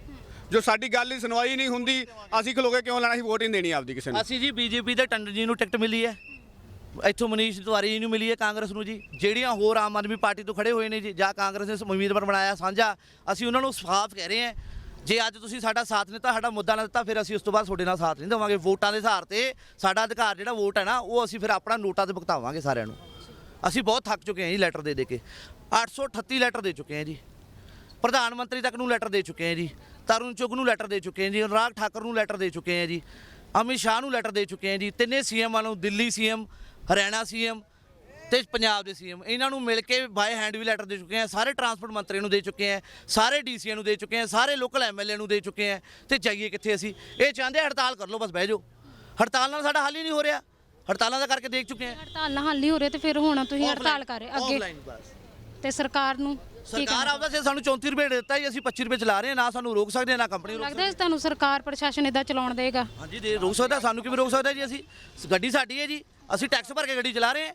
ਜੋ ਸਾਡੀ ਗੱਲ ਦੀ ਸੁਣਵਾਈ ਨਹੀਂ ਹੁੰਦੀ ਅਸੀਂ ਖਲੋਗੇ ਕਿਉਂ ਲੈਣਾ? ਸੀ ਵੋਟ ਹੀ ਦੇਣੀ ਆਪਦੀ ਕਿਸੇ ਨੂੰ। ਅਸੀਂ ਜੀ ਬੀਜੇਪੀ ਦੇ ਟੰਡਨ ਜੀ ਨੂੰ ਟਿਕਟ ਮਿਲੀ ਹੈ। ਇੱਥੋਂ ਮਨੀਸ਼ ਤਿਵਾਰੀ ਜੀ ਨੂੰ ਮਿਲੀ ਹੈ ਕਾਂਗਰਸ ਨੂੰ ਜੀ। ਜਿਹੜੀਆਂ ਹੋਰ ਆਮ ਆਦਮੀ ਪਾਰਟੀ ਤੋਂ ਖੜੇ ਹੋਏ ਨੇ ਜੀ, ਜਾਂ ਕਾਂਗਰਸ ਨੇ ਉਮੀਦਵਾਰ ਬਣਾਇਆ, ਸਾਂਝਾ, ਅਸੀਂ ਉਹਨਾਂ ਨੂੰ ਸਾਫ਼ ਕਹਿ ਰਹੇ ਹਾਂ। ਜੇ ਅੱਜ ਤੁਸੀਂ ਸਾਡਾ ਸਾਥ ਨਹੀਂ ਦਿੱਤਾ, ਸਾਡਾ ਮੁੱਦਾ ਨਾ ਦਿੱਤਾ, ਫਿਰ ਅਸੀਂ ਉਸ ਤੋਂ ਬਾਅਦ ਤੁਹਾਡੇ ਨਾਲ ਸਾਥ ਨਹੀਂ ਦੇਵਾਂਗੇ। ਵੋਟਾਂ ਦੇ ਆਧਾਰ ਤੇ ਸਾਡਾ ਅਧਿਕਾਰ ਜਿਹੜਾ ਵੋਟ ਹੈ ਨਾ, ਉਹ ਅਸੀਂ ਫਿਰ ਆਪਣਾ ਨੋਟਾਂ ਤੇ ਭੁਗਤਾਵਾਂਗੇ ਸਾਰਿਆਂ ਨੂੰ। ਅਸੀਂ ਬਹੁਤ ਥੱਕ ਚੁੱਕੇ ਹਾਂ ਜੀ ਲੈਟਰ ਦੇ ਦੇ ਕੇ। 838 ਲੈਟਰ ਦੇ ਚੁੱਕੇ ਹਾਂ ਜੀ। ਪ੍ਰਧਾਨ ਮੰਤਰੀ ਤੱਕ ਨੂੰ ਲੈਟਰ ਦੇ ਚੁੱਕੇ ਹਾਂ ਜੀ। ਤਰੁਣ ਚੁੱਗ ਨੂੰ ਲੈਟਰ ਦੇ ਚੁੱਕੇ ਹਾਂ ਜੀ। ਅਨੁਰਾਗ ਠਾਕਰ ਨੂੰ ਲੈਟਰ ਦੇ ਚੁੱਕੇ ਹਾਂ ਜੀ। ਅਮਿਤ ਸ਼ਾਹ ਨੂੰ ਲੈਟਰ ਦੇ ਚੁੱਕੇ ਹਾਂ ਜੀ। ਤਿੰਨੇ ਸੀਐਮ ਨੂੰ ਦਿੱਲੀ ਸੀਐਮ ਹਰਿਆਣਾ ਸੀਐਮ ਤੇ ਪੰਜਾਬ ਦੇ ਸੀਐਮ ਇਹਨਾਂ ਨੂੰ ਮਿਲ ਕੇ ਬਾਏ ਹੈਂਡ ਵੀ ਲੈਟਰ ਦੇ ਚੁੱਕੇ ਆ ਸਾਰੇ ਟਰਾਂਸਪੋਰਟ ਮੰਤਰੀ ਨੂੰ ਦੇ ਚੁੱਕੇ ਆ ਸਾਰੇ ਡੀਸੀਆਂ ਨੂੰ ਦੇ ਚੁੱਕੇ ਆ ਸਾਰੇ ਲੋਕਲ ਐਮਐਲਏ ਨੂੰ ਦੇ ਚੁੱਕੇ ਆ ਤੇ ਜਾਈਏ ਕਿੱਥੇ ਅਸੀਂ? ਇਹ ਚਾਹੁੰਦੇ ਹੜਤਾਲ ਕਰ ਲਓ ਬਸ ਬਹਿ ਜਾਓ। ਹੜਤਾਲ ਨਾਲ ਸਾਡਾ ਹੱਲ ਹੀ ਨਹੀਂ ਹੋ ਰਿਹਾ। ਹੜਤਾਲਾਂ ਦਾ ਕਰਕੇ ਦੇਖ ਚੁੱਕੇ ਆ। ਹੜਤਾਲ ਨਾਲ ਹੱਲ ਨਹੀਂ ਹੋ ਰਿਹਾ ਤੇ ਫਿਰ ਹੁਣ ਤੁਸੀਂ ਹੜਤਾਲ ਕਰ ਰਹੇ ਅੱਗੇ Offline ਬਸ। ਤੇ ਸਰਕਾਰ ਨੂੰ ਕੀ ਸਰਕਾਰ? ਆਪਦਾ ਸੀ ਸਾਨੂੰ 34 ਰੁਪਏ ਦੇ ਦਿੱਤਾ ਜੀ ਅਸੀਂ 25 ਰੁਪਏ ਚਲਾ ਰਹੇ ਹਾਂ ਨਾ ਸਾਨੂੰ ਰੋਕ ਸਕਦੇ ਆ ਨਾ ਕੰਪਨੀ ਰੋਕ ਲੱਗਦਾ ਹੈ ਤੁਹਾਨੂੰ ਸਰਕਾਰ ਪ੍ਰਸ਼ਾਸਨ ਇਦਾਂ ਚਲਾਉਣ ਦੇਗਾ? ਹਾਂਜੀ ਦੇ ਰੋਕ ਸਕਦਾ ਸਾਨੂੰ ਕਿਵੇਂ ਰੋਕ ਸਕਦਾ ਜੀ ਅਸੀਂ? ਗੱਡੀ ਸਾਡੀ ਹੈ ਜੀ ਅਸੀਂ ਟੈਕਸ ਭਰ ਕੇ ਗੱਡੀ ਚਲਾ ਰਹੇ ਹਾਂ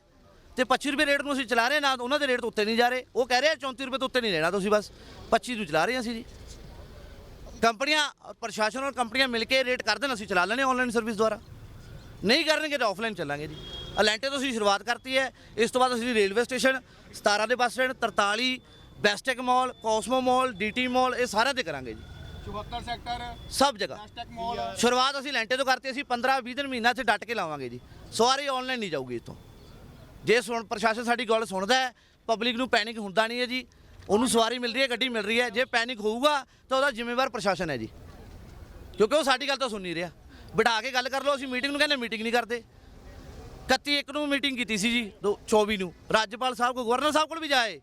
ਤੇ 25 ਰੁਪਏ ਰੇਟ ਨੂੰ ਅਸੀਂ ਚਲਾ ਰਹੇ ਹਾਂ, ਨਾ ਉਹਨਾਂ ਦੇ ਰੇਟ ਤੋਂ ਉੱਤੇ ਨਹੀਂ ਜਾ ਰਹੇ। ਉਹ ਕਹਿ ਰਹੇ ਆ 34 ਰੁਪਏ ਤੋਂ ਉੱਤੇ ਨਹੀਂ ਲੈਣਾ ਤੁਸੀਂ ਬਸ 25 ਨੂੰ ਚਲਾ ਰਹੇ ਹਾਂ ਅਸੀਂ ਜੀ। ਕੰਪਨੀਆਂ ਪ੍ਰਸ਼ਾਸਨ ਔਰ ਕੰਪਨੀਆਂ ਮਿਲ ਕੇ ਰੇਟ ਕਰ ਦੇਣ ਅਸੀਂ ਚਲਾ ਲੈਣੇ ਆਨਲਾਈਨ ਸਰਵਿਸ ਦੁਆਰਾ। ਨਹੀਂ ਕਰਨਗੇ ਤਾਂ ਆਫਲਾਈਨ ਚੱਲਾਂਗੇ ਜੀ। ਅਲੈਂਟੇ ਤੋਂ ਅਸੀਂ ਸ਼ੁਰੂਆਤ ਕਰਤੀ ਹੈ ਇਸ ਤੋਂ ਬਾਅਦ ਅਸੀਂ ਰੇਲਵੇ ਸਟੇਸ਼ਨ 17 ਦੇ bus stand 43 Bestech mall Cosmo mall DT mall ਇਹ ਸਾਰਿਆਂ ਤੇ ਕਰਾਂਗੇ ਜੀ। 74 ਸੈਕਟਰ ਸਭ ਜਗ੍ਹਾ। Hashtag mall. ਸ਼ੁਰੂਆਤ ਅਸੀਂ ਲੈਂਟੇ ਤੋਂ ਕਰਤੀ ਅਸੀਂ 15 20 ਦਿਨ ਮਹੀਨਾ ਤੇ ਡਟ ਕੇ ਲਾਵਾਂਗੇ ਜੀ। ਸਵਾਰੀ ਆਨਲਾਈਨ ਨਹੀਂ ਜਾਊਗੀ ਇਤੋਂ ਜੇ ਸੁਣ ਪ੍ਰਸ਼ਾਸਨ ਸਾਡੀ ਗੱਲ ਸੁਣਦਾ ਹੈ ਪਬਲਿਕ ਨੂੰ ਪੈਨਿਕ ਹੁੰਦਾ ਨਹੀਂ ਹੈ ਜੀ। ਉਹਨੂੰ ਸਵਾਰੀ ਮਿਲ ਰਹੀ ਹੈ ਗੱਡੀ ਮਿਲ ਰਹੀ ਹੈ। ਜੇ ਪੈਨਿਕ ਹੋਊਗਾ ਤਾਂ ਉਹਦਾ ਜ਼ਿੰਮੇਵਾਰ ਪ੍ਰਸ਼ਾਸਨ ਹੈ ਜੀ। ਕਿਉਂਕਿ ਉਹ ਸਾਡੀ ਗੱਲ ਤਾਂ ਸੁਣ ਨਹੀਂ ਰਿਹਾ। ਬਿਠਾ ਕੇ ਗੱਲ ਕਰ ਲਓ ਅਸੀਂ ਮੀਟਿੰਗ ਨੂੰ ਕਹਿੰਦੇ ਮੀਟਿੰਗ ਨਹੀਂ ਕਰਦੇ। 31 ਇੱਕ ਨੂੰ ਮੀਟਿੰਗ ਕੀਤੀ ਸੀ ਜੀ ਦੋ- 24 ਨੂੰ। ਰਾਜਪਾਲ ਸਾਹਿਬ ਕੋ ਗਵਰਨਰ ਸਾਹਿਬ ਕੋਲ ਵੀ ਜਾਏ।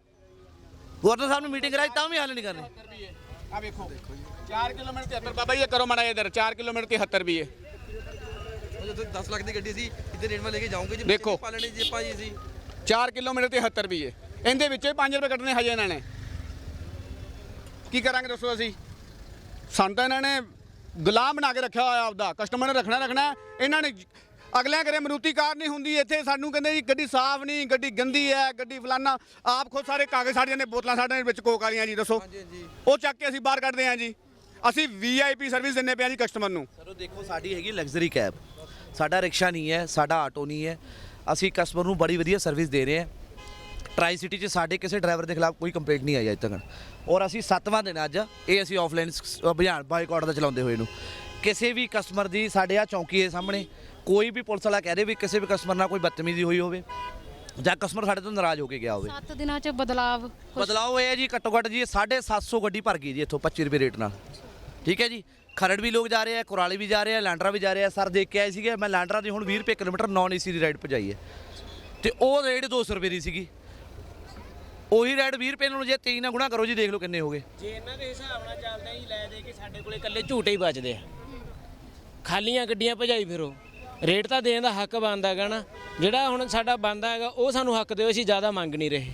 ਗਵਰਨਰ ਸਾਹਿਬ ਨੂੰ ਮੀਟਿੰਗ ਕਰਾਈ ਤਾਂ ਵੀ ਹੱਲ ਨਹੀਂ ਕਰਨੀ। ਆ ਵੇਖੋ 4 ਕਿਲੋਮੀਟਰ 73 ਬਾਬਾ ਜੀ ਇਹ ਕਰੋ ਮਾੜਾ ਇੱਧਰ। 4 ਕਿਲੋਮੀਟਰ 73 ਵੀ ਹੈ ਜਦੋਂ 10 ਲੱਖ ਦੀ ਗੱਡੀ ਸੀ ਇੱਧਰ ਰੇਟ ਮੈਂ ਲੈ ਕੇ ਜਾਊਂਗੇ ਜੀ ਦੇਖੋ। ਪਾਲਣੇ ਜੀ ਆਪਾਂ ਜੀ ਸੀ 4 ਕਿਲੋਮੀਟਰ ਤੇ 73 ਵੀ ਹੈ ਇਹਦੇ ਵਿੱਚੋਂ ਹੀ 5 ਰੁਪਏ ਕੱਟਣੇ ਹਜੇ ਇਹਨਾਂ ਨੇ। ਕੀ ਕਰਾਂਗੇ ਦੱਸੋ ਅਸੀਂ? ਸਾਨੂੰ ਤਾਂ ਇਹਨਾਂ ਨੇ ਗੁਲਾਮ ਬਣਾ ਕੇ ਰੱਖਿਆ ਹੋਇਆ ਆਪਦਾ। ਕਸਟਮਰ ਨੇ ਰੱਖਣਾ ਰੱਖਣਾ। ਇਹਨਾਂ ਨੇ ਅਗਲਿਆਂ ਕਰੇ ਮਰੂਤੀ ਕਾਰ ਨਹੀਂ ਹੁੰਦੀ ਇੱਥੇ ਸਾਨੂੰ ਕਹਿੰਦੇ ਜੀ ਗੱਡੀ ਸਾਫ਼ ਨਹੀਂ ਗੱਡੀ ਗੰਦੀ ਹੈ ਗੱਡੀ ਫਲਾਨਾ ਆਪ ਖੁਦ ਸਾਰੇ ਕਾਗਜ਼ ਸਾਡੀਆਂ ਨੇ ਬੋਤਲਾਂ ਸਾਡੇ ਵਿੱਚ ਕੋਕ ਵਾਲੀਆਂ ਜੀ ਦੱਸੋ। ਉਹ ਚੱਕ ਕੇ ਅਸੀਂ ਬਾਹਰ ਕੱਢਦੇ ਹਾਂ ਜੀ। ਅਸੀਂ ਵੀਆਈਪੀ ਸਰਵਿਸ ਦਿੰਨੇ ਪਿਆ ਜੀ ਕਸਟਮਰ ਨੂੰ। ਸਰ ਉਹ ਦੇਖੋ ਸਾਡੀ ਹੈਗੀ ਲਗਜ਼ਰੀ ਕੈਬ ਸਾਡਾ ਰਿਕਸ਼ਾ ਨਹੀਂ ਹੈ ਸਾਡਾ ਆਟੋ ਨਹੀਂ ਹੈ। ਅਸੀਂ ਕਸਟਮਰ ਨੂੰ ਬੜੀ ਵਧੀਆ ਸਰਵਿਸ ਦੇ ਰਹੇ ਹਾਂ। ਟਰਾਈ ਸਿਟੀ 'ਚ ਸਾਡੇ ਕਿਸੇ ਡਰਾਈਵਰ ਦੇ ਖਿਲਾਫ ਕੋਈ ਕੰਪਲੇਂਟ ਨਹੀਂ ਆਈ ਅਜੇ ਤੱਕ। ਔਰ ਅਸੀਂ 7ਵਾਂ ਦਿਨ ਅੱਜ ਇਹ ਅਸੀਂ ਆਫਲਾਈਨ ਅਭਿਆਨ ਬਾਈਕਾਟ ਦਾ ਚਲਾਉਂਦੇ ਹੋਏ ਨੂੰ। ਕਿਸੇ ਵੀ ਕਸਟਮਰ ਦੀ ਸਾਡੇ ਆ ਚੌਂਕੀ ਦੇ ਸਾਹਮਣੇ ਕੋਈ ਵੀ ਪੁਲਿਸ ਵਾਲਾ ਕਹਿ ਦੇ ਵੀ ਕਿਸੇ ਵੀ ਕਸਟਮਰ ਨਾਲ ਕੋਈ ਬਦਤਮੀਜ਼ੀ ਹੋਈ ਹੋਵੇ ਜਾਂ ਕਸਟਮਰ ਸਾਡੇ ਤੋਂ ਨਾਰਾਜ਼ ਹੋ ਕੇ ਗਿਆ ਹੋਵੇ। 7 ਦਿਨਾਂ ਚ ਬਦਲਾਵ ਬਦਲਾਓ ਇਹ ਹੈ ਜੀ ਘੱਟੋ ਘੱਟ ਜੀ 750 ਗੱਡੀ ਭਰ ਗਈ ਜੀ ਇੱਥੋਂ 25 ਰੁਪਏ ਰੇਟ ਨਾਲ। ਠੀਕ ਹੈ ਜੀ? ਖਰੜ ਵੀ ਲੋਕ ਜਾ ਰਹੇ ਆ ਕੁਰਾਲੀ ਵੀ ਜਾ ਰਹੇ ਆ ਲਾਂਡਰਾ ਵੀ ਜਾ ਰਹੇ ਆ। ਸਰ ਦੇਖ ਕੇ ਆਏ ਸੀਗੇ ਮੈਂ ਲਾਂਡਰਾ ਦੀ ਹੁਣ 20 ਰੁਪਏ ਕਿਲੋਮੀਟਰ ਨਾਨ ਏਸੀ ਦੀ ਰਾਈਡ ਭਜਾਈ ਹੈ। ਤੇ ਉਹ ਰੇਟ 200 ਰੁਪਏ ਦੀ ਸੀਗੀ। ਉਹੀ ਰਾਈਡ 20 ਰੁਪਏ ਨਾਲ ਜੇ 3 ਨਾਲ ਗੁਣਾ ਕਰੋ ਜੀ ਦੇਖ ਲਓ ਕਿੰਨੇ ਹੋ ਗਏ। ਜੇ ਇਹਨਾਂ ਦੇ ਹਿਸਾਬ ਨਾਲ ਚੱਲਦੇ ਹੀ ਲੈ ਦੇ ਕੇ ਸਾਡੇ ਕੋਲੇ ਇਕੱਲੇ ਝੂਟੇ ਹੀ ਬਚਦੇ ਆ। ਖਾਲੀਆਂ ਗੱਡੀਆਂ ਭਜਾਈ ਫਿਰੋ। ਰੇਟ ਤਾਂ ਦੇਣ ਦਾ ਹੱਕ ਬਣਦਾ ਹੈਗਾ ਨਾ। ਜਿਹੜਾ ਹੁਣ ਸਾਡਾ ਬਣਦਾ ਹੈਗਾ ਉਹ ਸਾਨੂੰ ਹੱਕ ਦਿਓ ਅਸੀਂ ਜ਼ਿਆਦਾ ਮੰਗ ਨਹੀਂ ਰਹੇ।